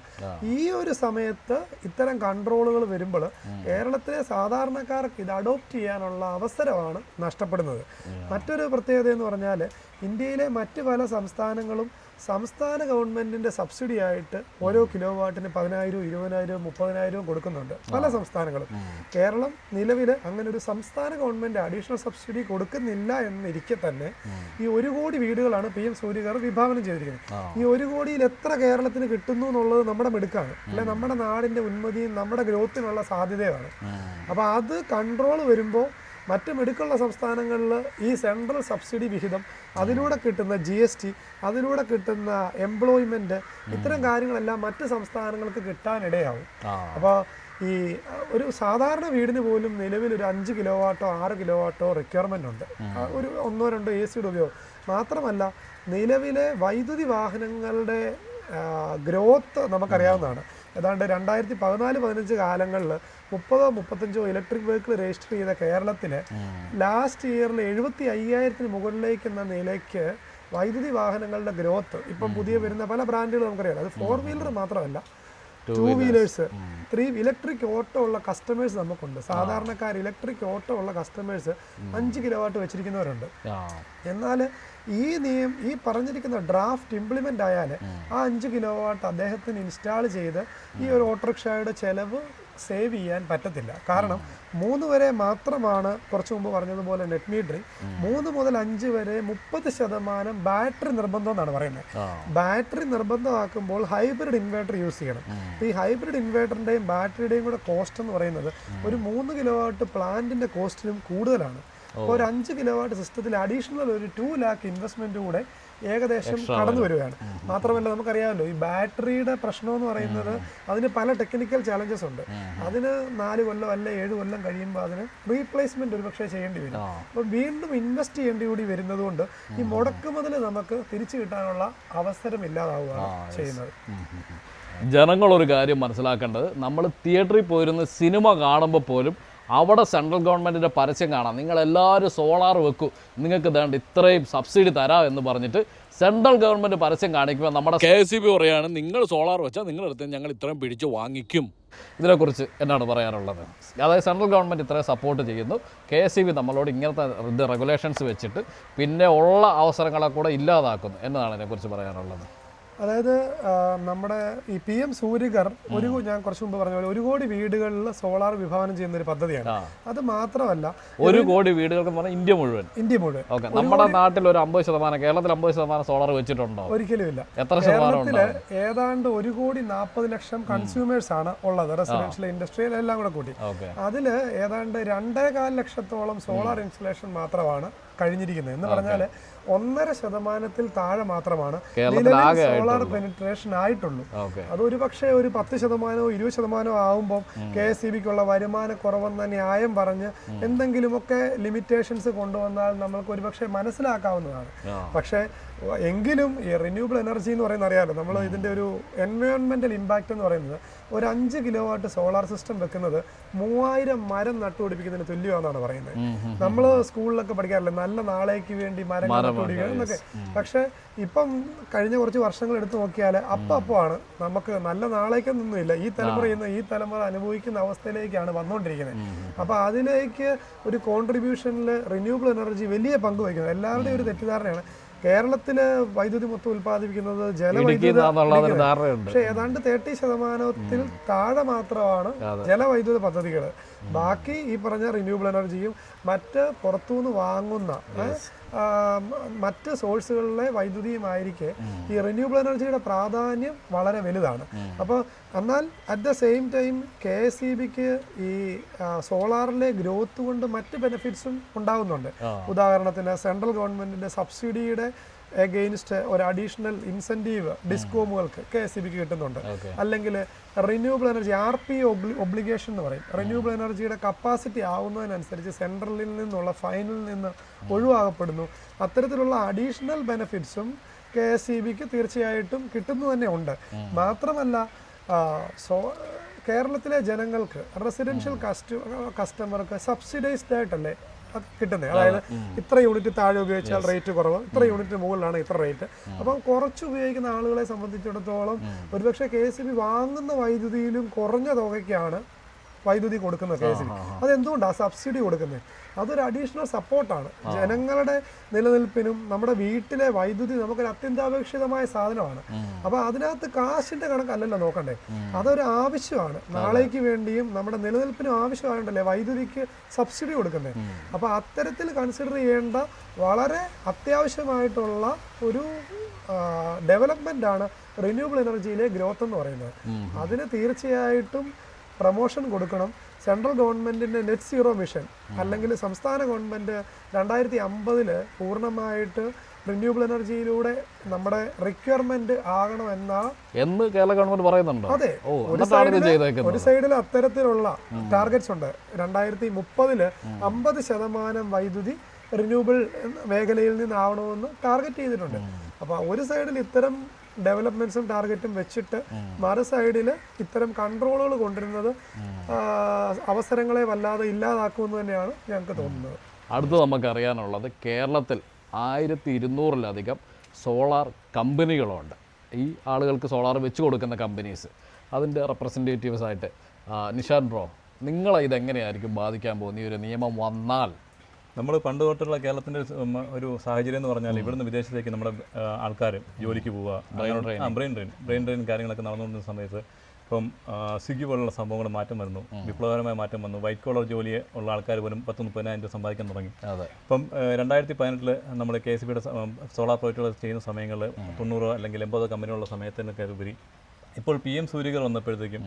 ഈ ഒരു സമയത്ത് ഇത്തരം കൺട്രോളുകൾ വരുമ്പോൾ കേരളത്തിലെ സാധാരണക്കാർക്ക് ഇത് അഡോപ്റ്റ് ചെയ്യാനുള്ള അവസരമാണ് നഷ്ടപ്പെടുന്നത്. മറ്റൊരു പ്രത്യേകത എന്ന് പറഞ്ഞാൽ ഇന്ത്യയിലെ മറ്റ് പല സംസ്ഥാനങ്ങളും സംസ്ഥാന ഗവൺമെന്റിന്റെ സബ്സിഡി ആയിട്ട് ഓരോ കിലോ വാട്ടിന് പതിനായിരവും ഇരുപതിനായിരവും മുപ്പതിനായിരവും കൊടുക്കുന്നുണ്ട് പല സംസ്ഥാനങ്ങളും. കേരളം നിലവിൽ അങ്ങനെ ഒരു സംസ്ഥാന ഗവൺമെന്റ് അഡീഷണൽ സബ്സിഡി കൊടുക്കുന്നില്ല എന്നിരിക്കെ തന്നെ ഈ ഒരു കോടി വീടുകളാണ് പി എം സൂര്യകർ വിഭാവനം ചെയ്തിരിക്കുന്നത്. ഈ ഒരു കോടിയിൽ എത്ര കേരളത്തിന് കിട്ടുന്നു എന്നുള്ളത് നമ്മുടെ മിടുക്കാണ്. അല്ലെ നമ്മുടെ നാടിന്റെ ഉന്നതിയും നമ്മുടെ ഗ്രോത്തിനുള്ള സാധ്യതയാണ് അപ്പൊ അത് കൺട്രോൾ വരുമ്പോൾ മറ്റ് മിടുക്കുള്ള സംസ്ഥാനങ്ങളിൽ ഈ സെൻട്രൽ സബ്സിഡി വിഹിതം അതിലൂടെ കിട്ടുന്ന ജി എസ് ടി അതിലൂടെ കിട്ടുന്ന എംപ്ലോയ്മെന്റ് ഇത്തരം കാര്യങ്ങളെല്ലാം മറ്റ് സംസ്ഥാനങ്ങൾക്ക് കിട്ടാനിടയാവും. അപ്പോൾ ഈ ഒരു സാധാരണ വീടിന് പോലും നിലവിൽ ഒരു അഞ്ച് കിലോ വാട്ടോ ആറ് കിലോ വാട്ടോ റിക്വയർമെന്റ് ഉണ്ട്. ഒരു ഒന്നോ രണ്ടോ എ സിയുടെ ഉപയോഗം. മാത്രമല്ല നിലവിലെ വൈദ്യുതി വാഹനങ്ങളുടെ ഗ്രോത്ത് നമുക്കറിയാവുന്നതാണ്. ഏതാണ്ട് രണ്ടായിരത്തി പതിനാല് പതിനഞ്ച് കാലങ്ങളിൽ മുപ്പതോ മുപ്പത്തഞ്ചോ ഇലക്ട്രിക് വെഹിക്കിൾ രജിസ്റ്റർ ചെയ്ത കേരളത്തിൽ ലാസ്റ്റ് ഇയറിൽ എഴുപത്തി അയ്യായിരത്തിന് മുകളിലേക്ക് എന്ന നിലയ്ക്ക് വൈദ്യുതി വാഹനങ്ങളുടെ ഗ്രോത്ത് ഇപ്പം പുതിയ വരുന്ന പല ബ്രാൻഡുകൾ നമുക്കറിയാം. അത് ഫോർ വീലർ മാത്രമല്ല. Two wheelers three electric auto ഉള്ള കസ്റ്റമേഴ്സ് നമുക്കുണ്ട്. സാധാരണക്കാർ ഇലക്ട്രിക് ഓട്ടോ ഉള്ള കസ്റ്റമേഴ്സ് അഞ്ച് കിലോ വാട്ട് വെച്ചിരിക്കുന്നവരുണ്ട് എന്നാൽ ഈ നിയം ഈ പറഞ്ഞിരിക്കുന്ന ഡ്രാഫ്റ്റ് ഇംപ്ലിമെന്റ് ആയാൽ ആ അഞ്ച് കിലോ വാട്ട് അദ്ദേഹത്തിന് ഇൻസ്റ്റാൾ ചെയ്ത് ഈ ഒരു ഓട്ടോറിക്ഷയുടെ ചെലവ് സേവ് ചെയ്യാൻ പറ്റത്തില്ല. കാരണം മൂന്ന് വരെ മാത്രമാണ് കുറച്ച് മുമ്പ് പറഞ്ഞതുപോലെ നെറ്റ് മീറ്ററിംഗ് മൂന്ന് മുതൽ അഞ്ച് വരെ മുപ്പത് ശതമാനം ബാറ്ററി നിർബന്ധം എന്നാണ് പറയുന്നത്. ബാറ്ററി നിർബന്ധമാക്കുമ്പോൾ ഹൈബ്രിഡ് ഇൻവേർട്ടർ യൂസ് ചെയ്യണം. അപ്പൊ ഈ ഹൈബ്രിഡ് ഇൻവേർട്ടറിന്റെയും ബാറ്ററിയുടെയും കൂടെ കോസ്റ്റ് എന്ന് പറയുന്നത് ഒരു മൂന്ന് കിലോ വാട്ട് പ്ലാന്റിന്റെ കോസ്റ്റിനും കൂടുതലാണ്. ഒരു അഞ്ച് കിലോ വാട്ട് സിസ്റ്റത്തിൽ അഡീഷണൽ ഒരു ടു ലാക്ക് ഇൻവെസ്റ്റ്മെന്റ് കൂടെ ഏകദേശം കടന്നു വരികയാണ്. മാത്രമല്ല നമുക്കറിയാമല്ലോ ഈ ബാറ്ററിയുടെ പ്രശ്നം എന്ന് പറയുന്നത് അതിന് പല ടെക്നിക്കൽ ചാലഞ്ചസ് ഉണ്ട്. അതിന് നാല് കൊല്ലം അല്ലെ ഏഴ് കൊല്ലം കഴിയുമ്പോൾ അതിന് റീപ്ലേസ്മെന്റ് ഒരു പക്ഷേ ചെയ്യേണ്ടി വരും. അപ്പോൾ വീണ്ടും ഇൻവെസ്റ്റ് ചെയ്യേണ്ടി കൂടി വരുന്നത് കൊണ്ട് ഈ മുടക്ക് മുതൽ നമുക്ക് തിരിച്ചു കിട്ടാനുള്ള അവസരം ഇല്ലാതാവുകയാണ് ചെയ്യുന്നത്. ജനങ്ങളൊരു കാര്യം മനസ്സിലാക്കേണ്ടത് നമ്മൾ തിയേറ്ററിൽ പോയിരുന്ന സിനിമ കാണുമ്പോൾ പോലും അവിടെ സെൻട്രൽ ഗവൺമെന്റിന്റെ പരസ്യം കാണാം. നിങ്ങളെല്ലാവരും സോളാർ വെക്കൂ. നിങ്ങൾക്ക് വേണ്ട ഇത്രയും സബ്സിഡി തരാം എന്ന് പറഞ്ഞിട്ട് സെൻട്രൽ ഗവൺമെന്റ് പരസ്യം കാണിക്കുമ്പോൾ നമ്മുടെ കെ എസ് സി ബി പറയാണ് നിങ്ങൾ സോളാർ വെച്ചാൽ നിങ്ങളെടുത്ത് ഞങ്ങൾ ഇത്രയും പിടിച്ച് വാങ്ങിക്കും. ഇതിനെക്കുറിച്ച് എന്നാണ് പറയാനുള്ളത്? അതായത് സെൻട്രൽ ഗവൺമെന്റ് ഇത്രയും സപ്പോർട്ട് ചെയ്യുന്നു. കെ എസ് സി ബി നമ്മളോട് ഇങ്ങനത്തെ ഇത് റെഗുലേഷൻസ് വെച്ചിട്ട് പിന്നെ ഉള്ള അവസരങ്ങളെ കൂടെ ഇല്ലാതാക്കുന്നു എന്നതാണ് ഇതിനെക്കുറിച്ച് പറയാനുള്ളത്. അതായത് നമ്മുടെ ഈ പി എം സൂര്യകർ ഒരു ഞാൻ കുറച്ച് മുമ്പ് പറഞ്ഞ പോലെ ഒരു കോടി വീടുകളിൽ സോളാർ വിഭാവനം ചെയ്യുന്ന ഒരു പദ്ധതിയാണ്. അത് മാത്രമല്ല ഒരു കോടി വീടുകൾക്ക് പറഞ്ഞാൽ ഇന്ത്യ മുഴുവൻ. ഇന്ത്യ മുഴുവൻ. ഓക്കെ നമ്മുടെ നാട്ടിൽ ഒരു അമ്പത് ശതമാനം കേരളത്തിൽ അമ്പത് ശതമാനം സോളാർ വെച്ചിട്ടുണ്ടോ? ഒരിക്കലും ഇല്ല. എത്ര ശതമാനം കേരളത്തിൽ ഏതാണ്ട് ഒരു കോടി നാൽപ്പത് ലക്ഷം കൺസ്യൂമേഴ്സ് ആണ് ഉള്ളത് റെസിഡൻഷ്യൽ ഇൻഡസ്ട്രിയൽ എല്ലാം കൂടെ കൂട്ടി. അതിൽ അതിൽ ഏതാണ്ട് രണ്ടേകാൽ ലക്ഷത്തോളം സോളാർ ഇൻസ്റ്റലേഷൻ മാത്രമാണ് കഴിഞ്ഞിരിക്കുന്നത്. എന്ന് പറഞ്ഞാൽ ഒന്നര ശതമാനത്തിൽ താഴെ മാത്രമാണ്. സോളാർ പെനിട്രേഷൻ ആയിട്ടുള്ളൂ. അത് ഒരു പക്ഷേ ഒരു പത്ത് ശതമാനമോ ഇരുപത് ശതമാനമോ ആവുമ്പോൾ കെ എസ് സി ബിക്കുള്ള വരുമാന കുറവെന്ന ന്യായം പറഞ്ഞ് എന്തെങ്കിലുമൊക്കെ ലിമിറ്റേഷൻസ് കൊണ്ടുവന്നാൽ നമ്മൾക്ക് ഒരു പക്ഷേ മനസ്സിലാക്കാവുന്നതാണ്. പക്ഷേ എങ്കിലും ഈ റിന്യൂവബിൾ എനർജി എന്ന് പറയുന്നത് അറിയാമല്ലോ നമ്മൾ ഇതിന്റെ ഒരു എൻവയോൺമെന്റൽ ഇമ്പാക്റ്റ് എന്ന് പറയുന്നത് ഒരു അഞ്ച് കിലോ വാട്ട് സോളാർ സിസ്റ്റം വെക്കുന്നത് മൂവായിരം മരം നട്ടുപിടിപ്പിക്കുന്നതിന് തുല്യമാണെന്നാണ് പറയുന്നത്. നമ്മൾ സ്കൂളിലൊക്കെ പഠിക്കാറില്ലേ നല്ല നാളേക്ക് വേണ്ടി മരങ്ങൾ നട്ടുപിടിക്കുക എന്നൊക്കെ. പക്ഷേ ഇപ്പം കഴിഞ്ഞ കുറച്ച് വർഷങ്ങൾ എടുത്തു നോക്കിയാൽ അപ്പം അപ്പമാണ് നമുക്ക് നല്ല നാളേക്കൊന്നുമില്ല ഈ തലമുറ ഇന്ന് ഈ തലമുറ അനുഭവിക്കുന്ന അവസ്ഥയിലേക്കാണ് വന്നുകൊണ്ടിരിക്കുന്നത്. അപ്പോൾ അതിലേക്ക് ഒരു കോൺട്രിബ്യൂഷനിൽ റിന്യൂവബിൾ എനർജി വലിയ പങ്ക് വഹിക്കുന്നത്. എല്ലാവരുടെയും ഒരു തെറ്റിദ്ധാരണയാണ്. കേരളത്തിൽ വൈദ്യുതി മൊത്തം ഉൽപ്പാദിപ്പിക്കുന്നത് ജലവൈദ്യുതി പക്ഷേ ഏതാണ്ട് തേർട്ടി ശതമാനത്തിൽ താഴെ മാത്രമാണ് ജലവൈദ്യുത പദ്ധതികൾ ബാക്കി ഈ പറഞ്ഞ റിന്യൂവബിൾ എനർജിയും മറ്റ് പുറത്തുനിന്ന് വാങ്ങുന്ന മറ്റ് സോഴ്സുകളിലെ വൈദ്യുതിയുമായിരിക്കെ ഈ റിന്യൂവബിൾ എനർജിയുടെ പ്രാധാന്യം വളരെ വലുതാണ്. അപ്പോൾ എന്നാൽ at the same time K S E ബിക്ക് ഈ സോളാറിലെ ഗ്രോത്ത് കൊണ്ട് മറ്റ് ബെനിഫിറ്റ്സും ഉണ്ടാകുന്നുണ്ട് ഉദാഹരണത്തിന് സെൻട്രൽ ഗവൺമെന്റിന്റെ സബ്സിഡിയുടെ എഗെയിൻസ്റ്റ് ഒരു അഡീഷണൽ ഇൻസെന്റീവ് ഡിസ്കോമുകൾക്ക് കെ എസ് ബിക്ക് കിട്ടുന്നുണ്ട്. അല്ലെങ്കിൽ renewable energy R P obligation എന്ന് പറയും. റിന്യൂവബിൾ എനർജിയുടെ കപ്പാസിറ്റി ആവുന്നതിനനുസരിച്ച് സെൻട്രലിൽ നിന്നുള്ള ഫൈനിൽ നിന്ന് ഒഴിവാക്കപ്പെടുന്നു. അത്തരത്തിലുള്ള അഡീഷണൽ ബെനിഫിറ്റ്സും കെ എസ് ഇ ബിക്ക് തീർച്ചയായിട്ടും കിട്ടുന്നു തന്നെ ഉണ്ട്. മാത്രമല്ല സോ കേരളത്തിലെ ജനങ്ങൾക്ക് റെസിഡൻഷ്യൽ കസ്റ്റ കസ്റ്റമർക്ക് സബ്സിഡൈസ്ഡ് ആയിട്ടല്ലേ കിട്ടുന്നത്. അതായത് ഇത്ര യൂണിറ്റ് താഴെ ഉപയോഗിച്ചാൽ റേറ്റ് കുറവ്. ഇത്ര യൂണിറ്റ് മുകളിലാണ് ഇത്ര റേറ്റ്. അപ്പം കുറച്ച് ഉപയോഗിക്കുന്ന ആളുകളെ സംബന്ധിച്ചിടത്തോളം ഒരുപക്ഷെ കെ എസ് ബി വാങ്ങുന്ന വൈദ്യുതിയിലും കുറഞ്ഞ തുകയ്ക്കാണ് വൈദ്യുതി കൊടുക്കുന്നത് കെ കൊടുക്കുന്ന ബി. അതെന്തുകൊണ്ടാണ് സബ്സിഡി കൊടുക്കുന്നത്? അതൊരു അഡീഷണൽ സപ്പോർട്ടാണ് ജനങ്ങളുടെ നിലനിൽപ്പിനും നമ്മുടെ വീട്ടിലെ വൈദ്യുതി നമുക്കൊരു അത്യന്താപേക്ഷിതമായ സാധനമാണ്. അപ്പൊ അതിനകത്ത് കാശിന്റെ കണക്കല്ലല്ലോ നോക്കണ്ടേ? അതൊരു ആവശ്യമാണ്. നാളേക്ക് വേണ്ടിയും നമ്മുടെ നിലനിൽപ്പിനും ആവശ്യമായുണ്ടല്ലേ വൈദ്യുതിക്ക് സബ്സിഡി കൊടുക്കുന്നത് അപ്പൊ അത്തരത്തിൽ കൺസിഡർ ചെയ്യേണ്ട വളരെ അത്യാവശ്യമായിട്ടുള്ള ഒരു ഡെവലപ്മെന്റ് ആണ് റിന്യൂവബിൾ എനർജിയിലെ ഗ്രോത്ത് എന്ന് പറയുന്നത്. അതിന് തീർച്ചയായിട്ടും പ്രമോഷൻ കൊടുക്കണം. സെൻട്രൽ ഗവൺമെന്റിന്റെ നെറ്റ് സീറോ മിഷൻ അല്ലെങ്കിൽ സംസ്ഥാന ഗവൺമെന്റ് രണ്ടായിരത്തി അമ്പതിൽ പൂർണമായിട്ട് റിന്യൂവബിൾ എനർജിയിലൂടെ നമ്മുടെ റിക്വയർമെന്റ് ആകണമെന്ന എന്ന് കേരള ഗവൺമെന്റ് പറയുന്നുണ്ടോ? അതെ. ഒരു സൈഡിൽ അത്തരത്തിലുള്ള ടാർഗറ്റ്സ് ഉണ്ട്. രണ്ടായിരത്തി മുപ്പതിൽ അമ്പത് ശതമാനം വൈദ്യുതി റിന്യൂവബിൾ മേഖലയിൽ നിന്നാവണമെന്ന് ടാർഗറ്റ് ചെയ്തിട്ടുണ്ട്. അപ്പോൾ ഒരു സൈഡിൽ ഇത്തരം ഡെവലപ്മെന്റ്സും ടാർഗറ്റും വെച്ചിട്ട് മറു സൈഡിൽ ഇത്തരം കൺട്രോളുകൾ കൊണ്ടുവരുന്നത് അവസരങ്ങളെ വല്ലാതെ ഇല്ലാതാക്കുമെന്ന് തന്നെയാണ് ഞങ്ങൾക്ക് തോന്നുന്നത്. അടുത്ത് നമുക്കറിയാനുള്ളത് കേരളത്തിൽ ആയിരത്തി ഇരുന്നൂറിലധികം സോളാർ കമ്പനികളുണ്ട്. ഈ ആളുകൾക്ക് സോളാർ വെച്ച് കൊടുക്കുന്ന കമ്പനീസ് അതിന്റെ റെപ്രസെന്റേറ്റീവ്സ് ആയിട്ട് നിഷാൻ ബ്രോ നിങ്ങളെ ഇതെങ്ങനെയായിരിക്കും ബാധിക്കാൻ പോകുന്ന ഈ ഒരു നിയമം വന്നാൽ നമ്മൾ പണ്ട് തൊട്ടുള്ള കേരളത്തിന്റെ ഒരു സാഹചര്യം എന്ന് പറഞ്ഞാൽ ഇവിടുന്ന് വിദേശത്തേക്ക് നമ്മുടെ ആൾക്കാർ ജോലിക്ക് പോവുക. ബ്രെയിൻ ഡ്രെയിൻ ബ്രെയിൻ ഡ്രെയിൻ കാര്യങ്ങളൊക്കെ നടന്നുകൊണ്ടിരുന്ന സമയത്ത് ഇപ്പം സ്വിഗ്ഗി പോലുള്ള സംഭവങ്ങൾ മാറ്റം വരുന്നു. വിപ്ലവകരമായ മാറ്റം വന്നു. വൈറ്റ് കോളർ ജോലി ഉള്ള ആൾക്കാർ പോലും പത്ത് മുപ്പതിനായിരം രൂപ സമ്പാദിക്കാൻ തുടങ്ങി. ഇപ്പം രണ്ടായിരത്തി പതിനെട്ടിൽ നമ്മൾ കെ എസ് ബിയുടെ സോളാർ പ്രോജക്റ്റുകൾ ചെയ്യുന്ന സമയങ്ങളിൽ തൊണ്ണൂറ് അല്ലെങ്കിൽ എൺപതോ കമ്പനികളുള്ള സമയത്തിനൊക്കെ ഉപരി ഇപ്പോൾ പി എം സൂര്യകൾ വന്നപ്പോഴത്തേക്കും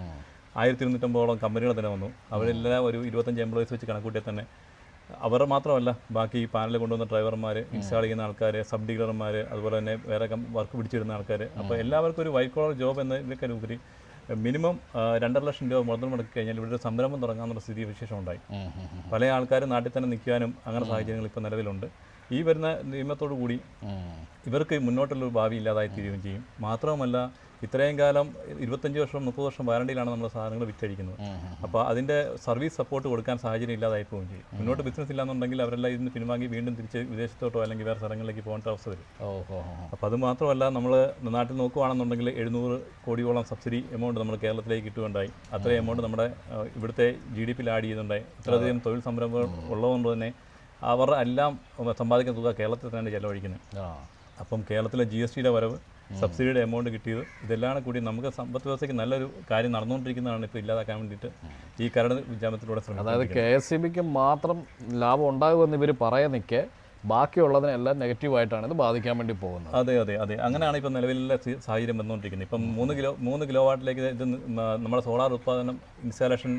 ആയിരത്തി ഇരുന്നൂറ്റമ്പതോളം കമ്പനികൾ തന്നെ വന്നു. അവരെല്ലാം ഒരു ഇരുപത്തഞ്ച് എംപ്ലോയീസ് വെച്ച് കണക്കൂട്ടിയാൽ തന്നെ അവർ മാത്രമല്ല ബാക്കി ഈ പാനൽ കൊണ്ടുവന്ന ഡ്രൈവർമാർ ഇൻസ്റ്റാൾ ചെയ്യുന്ന ആൾക്കാർ സബ് ഡീലർമാർ അതുപോലെ തന്നെ വേറെ വർക്ക് പിടിച്ചിരുന്ന ആൾക്കാർ അപ്പോൾ എല്ലാവർക്കും ഒരു വൈറ്റ് കോളർ ജോബ് എന്നതിനൊക്കെ ഉപരി മിനിമം രണ്ടര ലക്ഷം രൂപ മുതൽ മുടക്കി കഴിഞ്ഞാൽ ഇവിടെ ഒരു സംരംഭം തുടങ്ങാമെന്നുള്ള സ്ഥിതി വിശേഷം ഉണ്ടായി. പല ആൾക്കാരും നാട്ടിൽ തന്നെ നിൽക്കാനും അങ്ങനെ സാഹചര്യങ്ങൾ ഇപ്പോൾ നിലവിലുണ്ട്. ഈ വരുന്ന നിയമത്തോടു കൂടി ഇവർക്ക് മുന്നോട്ടുള്ള ഒരു ഭാവി ഇല്ലാതായി തീരുകയും ചെയ്യും. മാത്രവുമല്ല ഇത്രയും കാലം ഇരുപത്തഞ്ച് വർഷം മുപ്പത് വർഷം വാറണ്ടിയിലാണ് നമ്മൾ സാധനങ്ങൾ വിറ്റഴിക്കുന്നത്. അപ്പോൾ അതിന്റെ സർവീസ് സപ്പോർട്ട് കൊടുക്കാൻ സാഹചര്യം ഇല്ലാതായി പോവുകയും ചെയ്യും. മുന്നോട്ട് ബിസിനസ് ഇല്ലാന്നുണ്ടെങ്കിൽ അവരെല്ലാം ഇതിന് പിൻവാങ്ങി വീണ്ടും തിരിച്ച് വിദേശത്തോട്ടോ അല്ലെങ്കിൽ വേറെ സ്ഥലങ്ങളിലേക്ക് പോകേണ്ട അവസ്ഥ വരും. അപ്പോൾ അത് മാത്രമല്ല നമ്മൾ നാട്ടിൽ നോക്കുകയാണെന്നുണ്ടെങ്കിൽ എഴുന്നൂറ് കോടിയോളം സബ്സിഡി എമൗണ്ട് നമ്മൾ കേരളത്തിലേക്ക് കിട്ടുകയുണ്ടായി. അത്രയും എമൗണ്ട് നമ്മുടെ ഇവിടുത്തെ ജി ഡി പിയിൽ ആഡ് ചെയ്യുന്നുണ്ടായി. ഇത്രയധികം തൊഴിൽ സംരംഭങ്ങൾ ഉള്ളതുകൊണ്ട് തന്നെ അവർ എല്ലാം സമ്പാദിക്കുന്ന തുക കേരളത്തിൽ തന്നെയാണ് ചെലവഴിക്കുന്നത്. അപ്പം കേരളത്തിലെ ജി എസ് ടിയുടെ വരവ് സബ്സിഡിയുടെ എമൗണ്ട് കിട്ടിയത്. ഇതെല്ലാം കൂടി നമുക്ക് സമ്പദ് വ്യവസ്ഥയ്ക്ക് നല്ലൊരു കാര്യം നടന്നുകൊണ്ടിരിക്കുന്നതാണ് ഇപ്പോൾ ഇല്ലാതാക്കാൻ വേണ്ടിയിട്ട് ഈ കരട് വിജ്ഞാപനത്തിലൂടെ അതായത് ശ്രമിക്കുന്നത് കെ എസ് സി ബിക്ക് മാത്രം ലാഭം ഉണ്ടാകുമെന്ന് ഇവർ പറയാൻ നിൽക്കെ ബാക്കിയുള്ളതിനെല്ലാം നെഗറ്റീവായിട്ടാണ് ഇത് ബാധിക്കാൻ വേണ്ടി പോകുന്നത്. അതെ അതെ അതെ. അങ്ങനെയാണ് ഇപ്പോൾ നിലവിലുള്ള സാഹചര്യം വന്നുകൊണ്ടിരിക്കുന്നത്. ഇപ്പം മൂന്ന് കിലോ മൂന്ന് കിലോ വാട്ടിലേക്ക് ഇത് നമ്മുടെ സോളാർ ഉത്പാദനം ഇൻസ്റ്റാലേഷൻ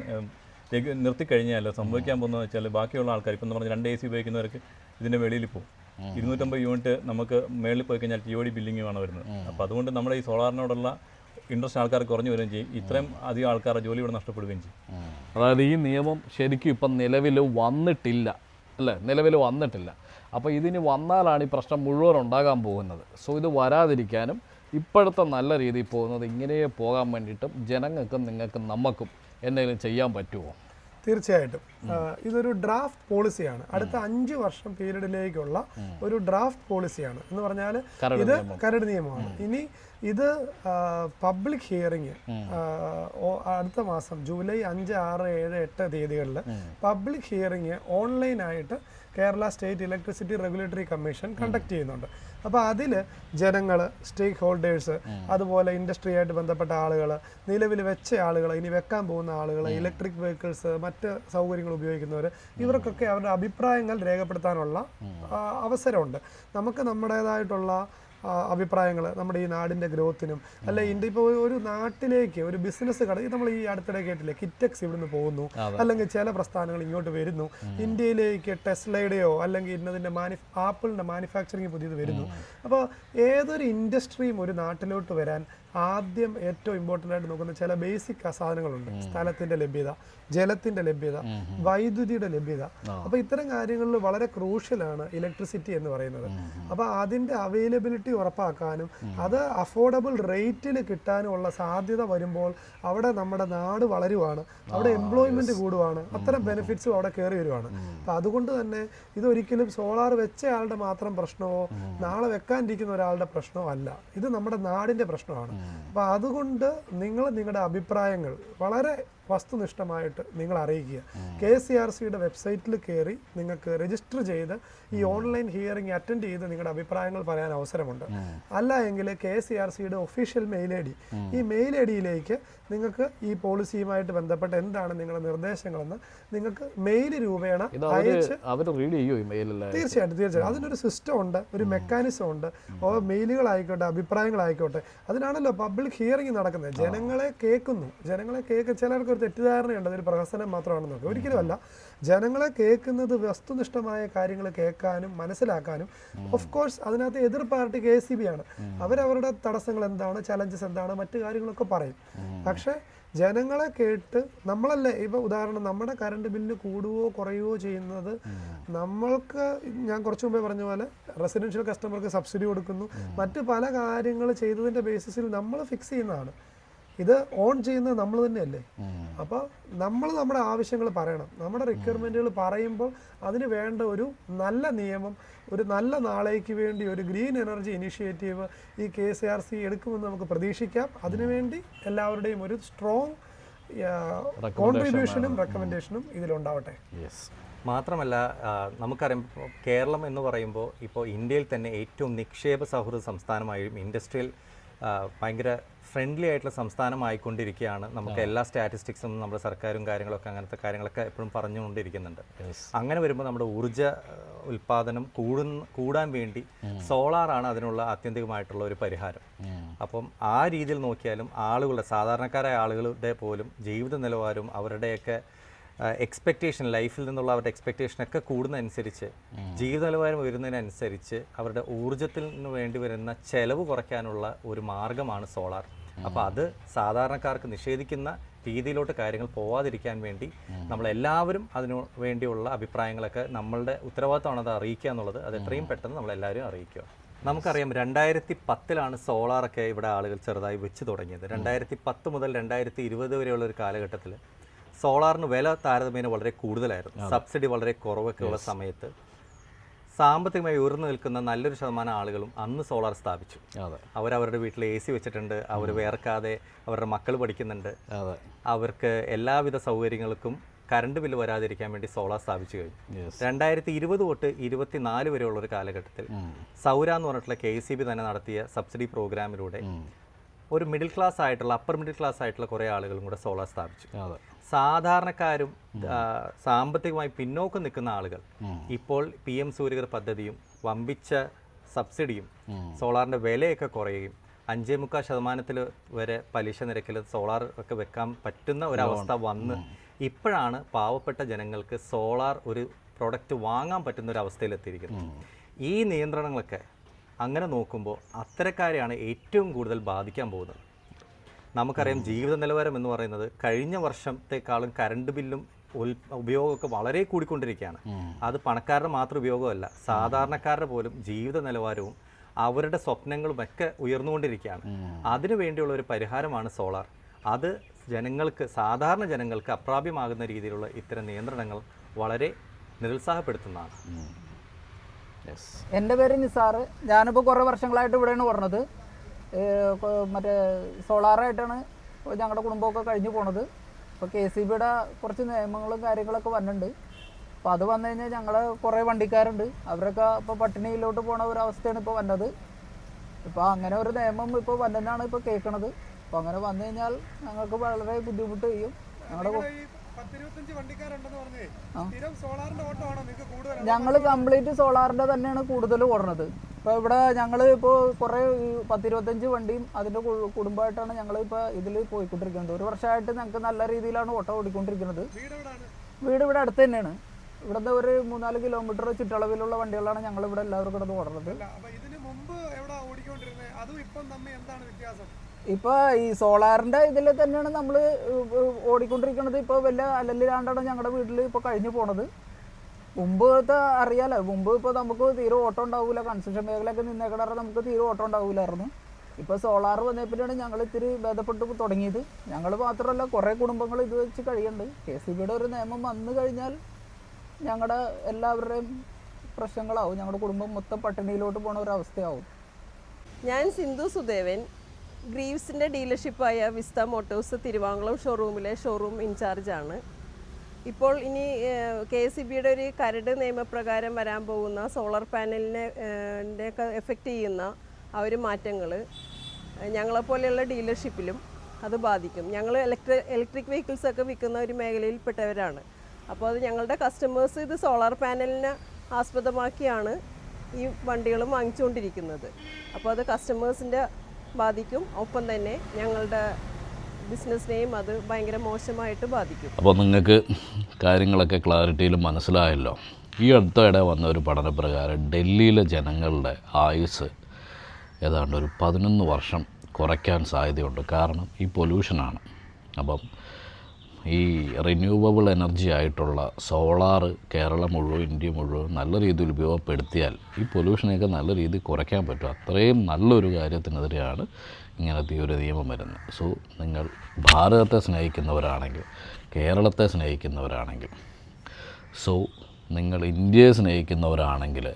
നിർത്തിക്കഴിഞ്ഞാൽ സംഭവിക്കാൻ പോകുന്നത് വെച്ചാൽ ബാക്കിയുള്ള ആൾക്കാർ ഇപ്പം നമ്മൾ രണ്ട് എ സി ഉപയോഗിക്കുന്നവർക്ക് ഇതിന്റെ വെളിയിൽ പോകും. ഇരുന്നൂറ്റമ്പത് യൂണിറ്റ് നമുക്ക് മേളിൽ പോയി കഴിഞ്ഞാൽ ടി ഒ ഡി ബില്ലിങ്ങുമാണ് വരുന്നത്. അപ്പോൾ അതുകൊണ്ട് നമ്മുടെ ഈ സോളാറിനോടുള്ള ഇൻട്രസ്റ്റ് ആൾക്കാർ കുറഞ്ഞു വരികയും ചെയ്യും. ഇത്രയും അധികം ആൾക്കാരുടെ ജോലി ഇവിടെ നഷ്ടപ്പെടുകയും ചെയ്യും. അതായത് ഈ നിയമം ശരിക്കും ഇപ്പം നിലവിൽ വന്നിട്ടില്ല. അല്ലേ? നിലവിൽ വന്നിട്ടില്ല. അപ്പോൾ ഇതിന് വന്നാലാണ് ഈ പ്രശ്നം മുഴുവൻ ഉണ്ടാകാൻ പോകുന്നത്. സോ ഇത് വരാതിരിക്കാനും ഇപ്പോഴത്തെ നല്ല രീതിയിൽ പോകുന്നത് ഇങ്ങനെ പോകാൻ വേണ്ടിയിട്ടും ജനങ്ങൾക്കും നിങ്ങൾക്കും നമുക്കും എന്തെങ്കിലും ചെയ്യാൻ പറ്റുമോ? തീർച്ചയായിട്ടും. ഇതൊരു ഡ്രാഫ്റ്റ് പോളിസിയാണ് അടുത്ത അഞ്ച് വർഷം പീരീഡിലേക്കുള്ള ഒരു ഡ്രാഫ്റ്റ് പോളിസിയാണ് എന്ന് പറഞ്ഞാൽ ഇത്. കരട് നിയമമാണ്. ഇനി ഇത് പബ്ലിക് ഹിയറിംഗ് അടുത്ത മാസം ജൂലൈ അഞ്ച് ആറ് ഏഴ് എട്ട് തീയതികളിൽ പബ്ലിക് ഹിയറിംഗ് ഓൺലൈനായിട്ട് Kerala state electricity regulatory commission conduct ചെയ്യുന്നുണ്ട്. അപ്പോൾ അതിൽ ജനങ്ങൾ സ്റ്റേക്ക് ഹോൾഡേഴ്സ് അതുപോലെ ഇൻഡസ്ട്രിയായിട്ട് ബന്ധപ്പെട്ട ആളുകൾ നിലവിൽ വെച്ച ആളുകൾ ഇനി വെക്കാൻ പോകുന്ന ആളുകൾ ഇലക്ട്രിക് വെഹിക്കിൾസ് മറ്റ് സൗകര്യങ്ങൾ ഉപയോഗിക്കുന്നവർ ഇവർക്കൊക്കെ അവരുടെ അഭിപ്രായങ്ങൾ രേഖപ്പെടുത്താനുള്ള അവസരമുണ്ട്. നമുക്ക് നമ്മുടേതായിട്ടുള്ള അഭിപ്രായങ്ങൾ നമ്മുടെ ഈ നാടിന്റെ ഗ്രോത്തിനും അല്ല? ഇന്ത്യ ഇപ്പോൾ ഒരു നാട്ടിലേക്ക് ഒരു ബിസിനസ് കട നമ്മൾ ഈ അടുത്തിടെ കേട്ടില്ലേ കിറ്റക്സ് ഇവിടുന്ന് പോകുന്നു. അല്ലെങ്കിൽ ചില പ്രസ്ഥാനങ്ങൾ ഇങ്ങോട്ട് വരുന്നു. ഇന്ത്യയിലേക്ക് ടെസ്ലയുടെയോ അല്ലെങ്കിൽ ഇന്നതിന്റെ മാനി ആപ്പിളിന്റെ മാനുഫാക്ചറിങ് പുതിയത് വരുന്നു. അപ്പോൾ ഏതൊരു ഇൻഡസ്ട്രിയും ഒരു നാട്ടിലോട്ട് വരാൻ ആദ്യം ഏറ്റവും ഇമ്പോർട്ടന്റ് ആയിട്ട് നോക്കുന്ന ചില ബേസിക് സാധനങ്ങളുണ്ട് സ്ഥലത്തിന്റെ ലഭ്യത ജലത്തിന്റെ ലഭ്യത വൈദ്യുതിയുടെ ലഭ്യത. അപ്പോൾ ഇത്തരം കാര്യങ്ങളിൽ വളരെ ക്രൂഷ്യലാണ് ഇലക്ട്രിസിറ്റി എന്ന് പറയുന്നത്. അപ്പോൾ അതിന്റെ അവൈലബിലിറ്റി ഉറപ്പാക്കാനും അത് അഫോർഡബിൾ റേറ്റിൽ കിട്ടാനുമുള്ള സാധ്യത വരുമ്പോൾ അവിടെ നമ്മുടെ നാട് വളരുവാണ്. അവിടെ എംപ്ലോയ്മെന്റ് കൂടുവാണ്. അത്തരം ബെനിഫിറ്റ്സും അവിടെ കയറി വരുവാണ്. അപ്പം അതുകൊണ്ട് തന്നെ ഇതൊരിക്കലും സോളാർ വെച്ച ആളുടെ മാത്രം പ്രശ്നമോ നാളെ വെക്കാനിരിക്കുന്ന ഒരാളുടെ പ്രശ്നമോ അല്ല. ഇത് നമ്മുടെ നാടിന്റെ പ്രശ്നമാണ്. അപ്പം അതുകൊണ്ട് നിങ്ങൾ നിങ്ങളുടെ അഭിപ്രായങ്ങൾ വളരെ വസ്തുനിഷ്ഠമായിട്ട് നിങ്ങൾ അറിയിക്കുക കെ സി ആർ സിയുടെ വെബ്സൈറ്റിൽ കയറി നിങ്ങൾക്ക് രജിസ്റ്റർ ചെയ്ത് ഈ ഓൺലൈൻ ഹിയറിംഗ് അറ്റൻഡ് ചെയ്ത് നിങ്ങളുടെ അഭിപ്രായങ്ങൾ പറയാൻ അവസരമുണ്ട്. അല്ല എങ്കിൽ കെ സി ആർ സിയുടെ ഒഫീഷ്യൽ മെയിൽ ഐ ഡി. ഈ മെയിൽ ഐ ഡിയിലേക്ക് നിങ്ങൾക്ക് ഈ പോളിസിയുമായിട്ട് ബന്ധപ്പെട്ട് എന്താണ് നിങ്ങളുടെ നിർദ്ദേശങ്ങളെന്ന് നിങ്ങൾക്ക് മെയിൽ രൂപേണ അയച്ച് തീർച്ചയായിട്ടും തീർച്ചയായിട്ടും. അതിനൊരു സിസ്റ്റം ഉണ്ട് ഒരു മെക്കാനിസം ഉണ്ട്. ഓ മെയിലുകളായിക്കോട്ടെ അഭിപ്രായങ്ങളായിക്കോട്ടെ അതിനാണല്ലോ പബ്ലിക് ഹിയറിംഗ് നടക്കുന്നത്. ജനങ്ങളെ കേൾക്കുന്നു. ജനങ്ങളെ കേൾക്ക ചിലർക്ക് ഒരു തെറ്റിദ്ധാരണയുണ്ട്. അതൊരു പ്രഹസനം മാത്രമാണെന്നൊക്കെ ഒരിക്കലുമല്ല. ജനങ്ങളെ കേൾക്കുന്നത് വസ്തുനിഷ്ഠമായ കാര്യങ്ങൾ കേൾക്കാനും മനസ്സിലാക്കാനും ഓഫ് കോഴ്സ് അതിനകത്ത് എതിർ പാർട്ടി കെ സി ബി ആണ്. അവരവരുടെ തടസ്സങ്ങൾ എന്താണ് ചലഞ്ചസ് എന്താണ് മറ്റു കാര്യങ്ങളൊക്കെ പറയും. പക്ഷേ ജനങ്ങളെ കേട്ട് നമ്മളല്ലേ ഇപ്പൊ ഉദാഹരണം നമ്മുടെ കറണ്ട് ബില്ല് കൂടുകയോ കുറയുകയോ ചെയ്യുന്നത് നമ്മൾക്ക് ഞാൻ കുറച്ചു മുമ്പേ പറഞ്ഞ പോലെ റെസിഡൻഷ്യൽ കസ്റ്റമർക്ക് സബ്സിഡി കൊടുക്കുന്നു. മറ്റ് പല കാര്യങ്ങൾ ചെയ്തതിന്റെ ബേസിസിൽ നമ്മൾ ഫിക്സ് ചെയ്യുന്നതാണ്. ഇത് ഓൺ ചെയ്യുന്നത് നമ്മൾ തന്നെയല്ലേ? അപ്പോൾ നമ്മൾ നമ്മുടെ ആവശ്യങ്ങൾ പറയണം. നമ്മുടെ റിക്വയർമെന്റുകൾ പറയുമ്പോൾ അതിന് വേണ്ട ഒരു നല്ല നിയമം ഒരു നല്ല നാളേക്ക് വേണ്ടി ഒരു ഗ്രീൻ എനർജി ഇനിഷ്യേറ്റീവ് ഈ കെ സി ആർ സി എടുക്കുമെന്ന് നമുക്ക് പ്രതീക്ഷിക്കാം. അതിനുവേണ്ടി എല്ലാവരുടെയും ഒരു സ്ട്രോങ് കോൺട്രിബ്യൂഷനും റെക്കമെൻഡേഷനും ഇതിലുണ്ടാവട്ടെ. മാത്രമല്ല നമുക്കറിയാം കേരളം എന്ന് പറയുമ്പോൾ ഇപ്പോൾ ഇന്ത്യയിൽ തന്നെ ഏറ്റവും നിക്ഷേപ സൗഹൃദ സംസ്ഥാനമായും ഇൻഡസ്ട്രിയൽ ഭയങ്കര ഫ്രണ്ട്ലി ആയിട്ടുള്ള സംസ്ഥാനമായിക്കൊണ്ടിരിക്കുകയാണ് നമുക്ക് എല്ലാ സ്റ്റാറ്റിസ്റ്റിക്സും നമ്മുടെ സർക്കാരും കാര്യങ്ങളൊക്കെ അങ്ങനത്തെ കാര്യങ്ങളൊക്കെ എപ്പോഴും പറഞ്ഞുകൊണ്ടിരിക്കുന്നുണ്ട്. അങ്ങനെ വരുമ്പോൾ നമ്മുടെ ഊർജ ഉൽപാദനം ഉൽപ്പാദനം കൂടുന്ന കൂടാൻ വേണ്ടി സോളാറാണ് അതിനുള്ള ആത്യന്തികമായിട്ടുള്ള ഒരു പരിഹാരം. അപ്പം ആ രീതിയിൽ നോക്കിയാലും ആളുകളുടെ സാധാരണക്കാരായ ആളുകളുടെ പോലും ജീവിത നിലവാരവും അവരുടെയൊക്കെ എക്സ്പെക്റ്റേഷൻ ലൈഫിൽ നിന്നുള്ള അവരുടെ എക്സ്പെക്റ്റേഷൻ ഒക്കെ കൂടുന്നതനുസരിച്ച് ജീവിത നിലവാരം ഉയരുന്നതിനനുസരിച്ച് അവരുടെ ഊർജത്തിന് വേണ്ടി വരുന്ന ചെലവ് കുറയ്ക്കാനുള്ള ഒരു മാർഗമാണ് സോളാർ അപ്പോൾ അത് സാധാരണക്കാർക്ക് നിഷേധിക്കുന്ന രീതിയിലോട്ട് കാര്യങ്ങൾ പോവാതിരിക്കാൻ വേണ്ടി നമ്മളെല്ലാവരും അതിനു വേണ്ടിയുള്ള അഭിപ്രായങ്ങളൊക്കെ നമ്മളുടെ ഉത്തരവാദിത്തമാണ് അത് അറിയിക്കുക എന്നുള്ളത്. അത് എത്രയും പെട്ടെന്ന് നമ്മളെല്ലാവരും അറിയിക്കുക. നമുക്കറിയാം രണ്ടായിരത്തി പത്തിലാണ് സോളാറൊക്കെ ഇവിടെ ആളുകൾ ചെറുതായി വെച്ച് തുടങ്ങിയത്. രണ്ടായിരത്തി പത്ത് മുതൽ രണ്ടായിരത്തി ഇരുപത് വരെയുള്ള ഒരു കാലഘട്ടത്തിൽ സോളാറിന് വില താരതമ്യേന വളരെ കൂടുതലായിരുന്നു. സബ്സിഡി വളരെ കുറവൊക്കെ ഉള്ള സമയത്ത് സാമ്പത്തികമായി ഉയർന്നു നിൽക്കുന്ന നല്ലൊരു ശതമാനം ആളുകളും അന്ന് സോളാർ സ്ഥാപിച്ചു. അവരവരുടെ വീട്ടിൽ എ സി വെച്ചിട്ടുണ്ട് അവർ വേർക്കാതെ അവരുടെ മക്കൾ പഠിക്കുന്നുണ്ട്. അവർക്ക് എല്ലാവിധ സൗകര്യങ്ങൾക്കും കറണ്ട് ബില്ല് വരാതിരിക്കാൻ വേണ്ടി സോളാർ സ്ഥാപിച്ചു കഴിഞ്ഞു. രണ്ടായിരത്തി ഇരുപത് തൊട്ട് ഇരുപത്തിനാല് വരെയുള്ള ഒരു കാലഘട്ടത്തിൽ സൗര എന്ന് പറഞ്ഞിട്ടുള്ള കെ സി ബി തന്നെ നടത്തിയ സബ്സിഡി പ്രോഗ്രാമിലൂടെ ഒരു മിഡിൽ ക്ലാസ് ആയിട്ടുള്ള അപ്പർ മിഡിൽ ക്ലാസ് ആയിട്ടുള്ള കുറേ ആളുകളും കൂടെ സോളാർ സ്ഥാപിച്ചു. സാധാരണക്കാരും സാമ്പത്തികമായി പിന്നോക്കം നിൽക്കുന്ന ആളുകൾ ഇപ്പോൾ പി എം സൂര്യകർ പദ്ധതിയും വമ്പിച്ച സബ്സിഡിയും സോളാറിന്റെ വിലയൊക്കെ കുറയുകയും അഞ്ചേ മുക്കാൽ ശതമാനത്തിൽ വരെ പലിശ നിരക്കിൽ സോളാർ ഒക്കെ വെക്കാൻ പറ്റുന്ന ഒരവസ്ഥ വന്ന് ഇപ്പോഴാണ് പാവപ്പെട്ട ജനങ്ങൾക്ക് സോളാർ ഒരു പ്രൊഡക്റ്റ് വാങ്ങാൻ പറ്റുന്ന ഒരു അവസ്ഥയിലെത്തിയിരിക്കുന്നത് ഈ നിയന്ത്രണങ്ങളൊക്കെ അങ്ങനെ നോക്കുമ്പോൾ അത്തരക്കാരെയാണ് ഏറ്റവും കൂടുതൽ ബാധിക്കാൻ പോകുന്നത്. നമുക്കറിയാം ജീവിത നിലവാരം എന്ന് പറയുന്നത് കഴിഞ്ഞ വർഷത്തെക്കാളും കറണ്ട് ബില്ലും ഉപയോഗമൊക്കെ വളരെ കൂടിക്കൊണ്ടിരിക്കുകയാണ്. അത് പണക്കാരുടെ മാത്രം ഉപയോഗമല്ല സാധാരണക്കാരുടെ പോലും ജീവിത നിലവാരവും അവരുടെ സ്വപ്നങ്ങളും ഒക്കെ ഉയർന്നുകൊണ്ടിരിക്കുകയാണ്. അതിനു വേണ്ടിയുള്ള ഒരു പരിഹാരമാണ് സോളാർ. അത് ജനങ്ങൾക്ക് സാധാരണ ജനങ്ങൾക്ക് അപ്രാപ്യമാകുന്ന രീതിയിലുള്ള ഇത്തരം നിയന്ത്രണങ്ങൾ വളരെ നിരുത്സാഹപ്പെടുത്തുന്നതാണ്. എന്റെ പേര് നിസാറ് ഞാനിപ്പോൾ കുറേ വർഷങ്ങളായിട്ട് ഇവിടെയാണ് പറഞ്ഞത് മറ്റേ സോളാറായിട്ടാണ് ഞങ്ങളുടെ കുടുംബമൊക്കെ കഴിഞ്ഞു പോണത്. അപ്പോൾ കെ സി ബിയുടെ കുറച്ച് നിയമങ്ങളും കാര്യങ്ങളൊക്കെ വന്നിട്ടുണ്ട് അപ്പോൾ അത് വന്നു കഴിഞ്ഞാൽ ഞങ്ങൾ കുറേ വണ്ടിക്കാരുണ്ട്. അവരൊക്കെ ഇപ്പോൾ പട്ടിണിയിലോട്ട് പോണ ഒരു അവസ്ഥയാണ് ഇപ്പോൾ വന്നത്. ഇപ്പോൾ അങ്ങനെ ഒരു നിയമം ഇപ്പോൾ വന്നെന്നാണ് ഇപ്പോൾ കേൾക്കണത് അപ്പോൾ അങ്ങനെ വന്നു കഴിഞ്ഞാൽ ഞങ്ങൾക്ക് വളരെ ബുദ്ധിമുട്ട് ചെയ്യും. ഞങ്ങളുടെ സോളാറിന്റെ ഞങ്ങൾ കംപ്ലീറ്റ് സോളാറിന്റെ തന്നെയാണ് കൂടുതൽ ഓടുന്നത്. ഇപ്പോൾ ഇവിടെ ഞങ്ങൾ ഇപ്പോൾ കുറേ പത്തിരുപത്തഞ്ച് വണ്ടിയും അതിന്റെ കുടുംബമായിട്ടാണ് ഞങ്ങൾ ഇപ്പോൾ ഇതിൽ പോയിക്കൊണ്ടിരിക്കുന്നത്. ഒരു വർഷമായിട്ട് ഞങ്ങൾക്ക് നല്ല രീതിയിലാണ് ഓട്ടോ ഓടിക്കൊണ്ടിരിക്കുന്നത്. വീട് ഇവിടെ അടുത്ത് തന്നെയാണ്. ഇവിടുത്തെ ഒരു മൂന്നാൽ കിലോമീറ്റർ ചുറ്റളവിലുള്ള വണ്ടികളാണ് ഞങ്ങൾ ഇവിടെ എല്ലാവരും കിടന്ന് ഓടുന്നത്. ഇപ്പോൾ ഈ സോളാറിന്റെ ഇതിൽ തന്നെയാണ് നമ്മൾ ഓടിക്കൊണ്ടിരിക്കുന്നത് ഇപ്പോൾ വലിയ അല്ലല്ലാണ്ടാണ് ഞങ്ങളുടെ വീട്ടിൽ ഇപ്പോൾ കഴിഞ്ഞു പോണത്. മുമ്പത്തെ അറിയാലോ മുമ്പ് ഇപ്പോൾ നമുക്ക് തീരെ ഓട്ടം ഉണ്ടാവില്ല കൺസ്ട്രക്ഷൻ മേഖലയൊക്കെ നിന്നേക്കണ നമുക്ക് തീരെ ഓട്ടം ഉണ്ടാവില്ലായിരുന്നു ഇപ്പോൾ സോളാർ വന്നപ്പോഴാണ് ഞങ്ങൾ ഇത്തിരി ഭേദപ്പെട്ട് തുടങ്ങിയത്. ഞങ്ങൾ മാത്രമല്ല കുറേ കുടുംബങ്ങൾ ഇത് വെച്ച് കഴിയുന്നുണ്ട് കെ സി ബിയുടെ ഒരു നിയമം വന്നു കഴിഞ്ഞാൽ ഞങ്ങളുടെ എല്ലാവരുടെയും പ്രശ്നങ്ങളാവും. ഞങ്ങളുടെ കുടുംബം മൊത്തം പട്ടിണിയിലോട്ട് പോണ ഒരു അവസ്ഥയാവും. ഞാൻ സിന്ധു സുദേവൻ. ഗ്രീവ്സിന്റെ ഡീലർഷിപ്പായ വിസ്ത മോട്ടോഴ്സ് തിരുവാങ്കുളം ഷോറൂമിലെ ഷോറൂം ഇൻചാർജാണ്. ഇപ്പോൾ ഇനി കെ എസ് ബിയുടെ ഒരു കരട് നിയമപ്രകാരം വരാൻ പോകുന്ന സോളാർ പാനലിനെ എഫക്റ്റ് ചെയ്യുന്ന ആ ഒരു മാറ്റങ്ങൾ ഞങ്ങളെപ്പോലെയുള്ള ഡീലർഷിപ്പിലും അത് ബാധിക്കും. ഞങ്ങൾ ഇലക്ട്രി ഇലക്ട്രിക് വെഹിക്കിൾസ് ഒക്കെ വിൽക്കുന്ന ഒരു മേഖലയിൽപ്പെട്ടവരാണ്. അപ്പോൾ അത് ഞങ്ങളുടെ കസ്റ്റമേഴ്സ് ഇത് സോളാർ പാനലിനെ ആസ്പദമാക്കിയാണ് ഈ വണ്ടികളും വാങ്ങിച്ചുകൊണ്ടിരിക്കുന്നത്. അപ്പോൾ അത് കസ്റ്റമേഴ്സിന്റെ ബാധിക്കും. ഒപ്പം തന്നെ ഞങ്ങളുടെ ബിസിനസ്സിനെയും അത് ഭയങ്കര മോശമായിട്ട് ബാധിക്കും. അപ്പോൾ നിങ്ങൾക്ക് കാര്യങ്ങളൊക്കെ ക്ലാരിറ്റിയിൽ മനസ്സിലായല്ലോ. ഈ അടുത്തിടെ വന്ന ഒരു പഠനപ്രകാരം ഡൽഹിയിലെ ജനങ്ങളുടെ ആയുസ് ഏതാണ്ട് ഒരു പതിനൊന്ന് വർഷം കുറയ്ക്കാൻ സാധ്യതയുണ്ട്. കാരണം ഈ പൊല്യൂഷനാണ് അപ്പം ഈ റിന്യൂവബിൾ എനർജി ആയിട്ടുള്ള സോളാർ കേരളം മുഴുവൻ ഇന്ത്യ മുഴുവൻ നല്ല രീതിയിൽ ഉപയോഗപ്പെടുത്തിയാൽ ഈ പൊല്യൂഷനെയൊക്കെ നല്ല രീതിയിൽ കുറയ്ക്കാൻ പറ്റും. അത്രയും നല്ലൊരു കാര്യത്തിനെതിരെയാണ് ഇങ്ങനത്തെ ഒരു നിയമം വരുന്നത്. സോ നിങ്ങൾ ഭാരതത്തെ സ്നേഹിക്കുന്നവരാണെങ്കിൽ കേരളത്തെ സ്നേഹിക്കുന്നവരാണെങ്കിൽ സോ നിങ്ങൾ ഇന്ത്യയെ സ്നേഹിക്കുന്നവരാണെങ്കിൽ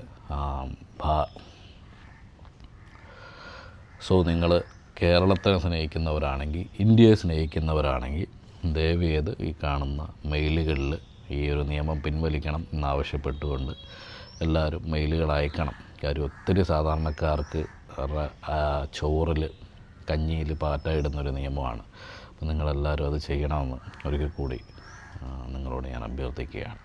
സോ നിങ്ങൾ കേരളത്തെ സ്നേഹിക്കുന്നവരാണെങ്കിൽ ഇന്ത്യയെ സ്നേഹിക്കുന്നവരാണെങ്കിൽ ദയവ് ഈ കാണുന്ന മെയിലുകളിൽ ഈ ഒരു നിയമം പിൻവലിക്കണം എന്നാവശ്യപ്പെട്ടുകൊണ്ട് എല്ലാവരും മെയിലുകൾ അയക്കണം. കാര്യം ഒത്തിരി സാധാരണക്കാർക്ക് ചോറിൽ കഞ്ഞിയിൽ പാറ്റ ഇടുന്നൊരു നിയമമാണ്. അപ്പോൾ നിങ്ങളെല്ലാവരും അത് ചെയ്യണമെന്ന് ഒരിക്കൽ കൂടി നിങ്ങളോട് ഞാൻ അഭ്യർത്ഥിക്കുകയാണ്.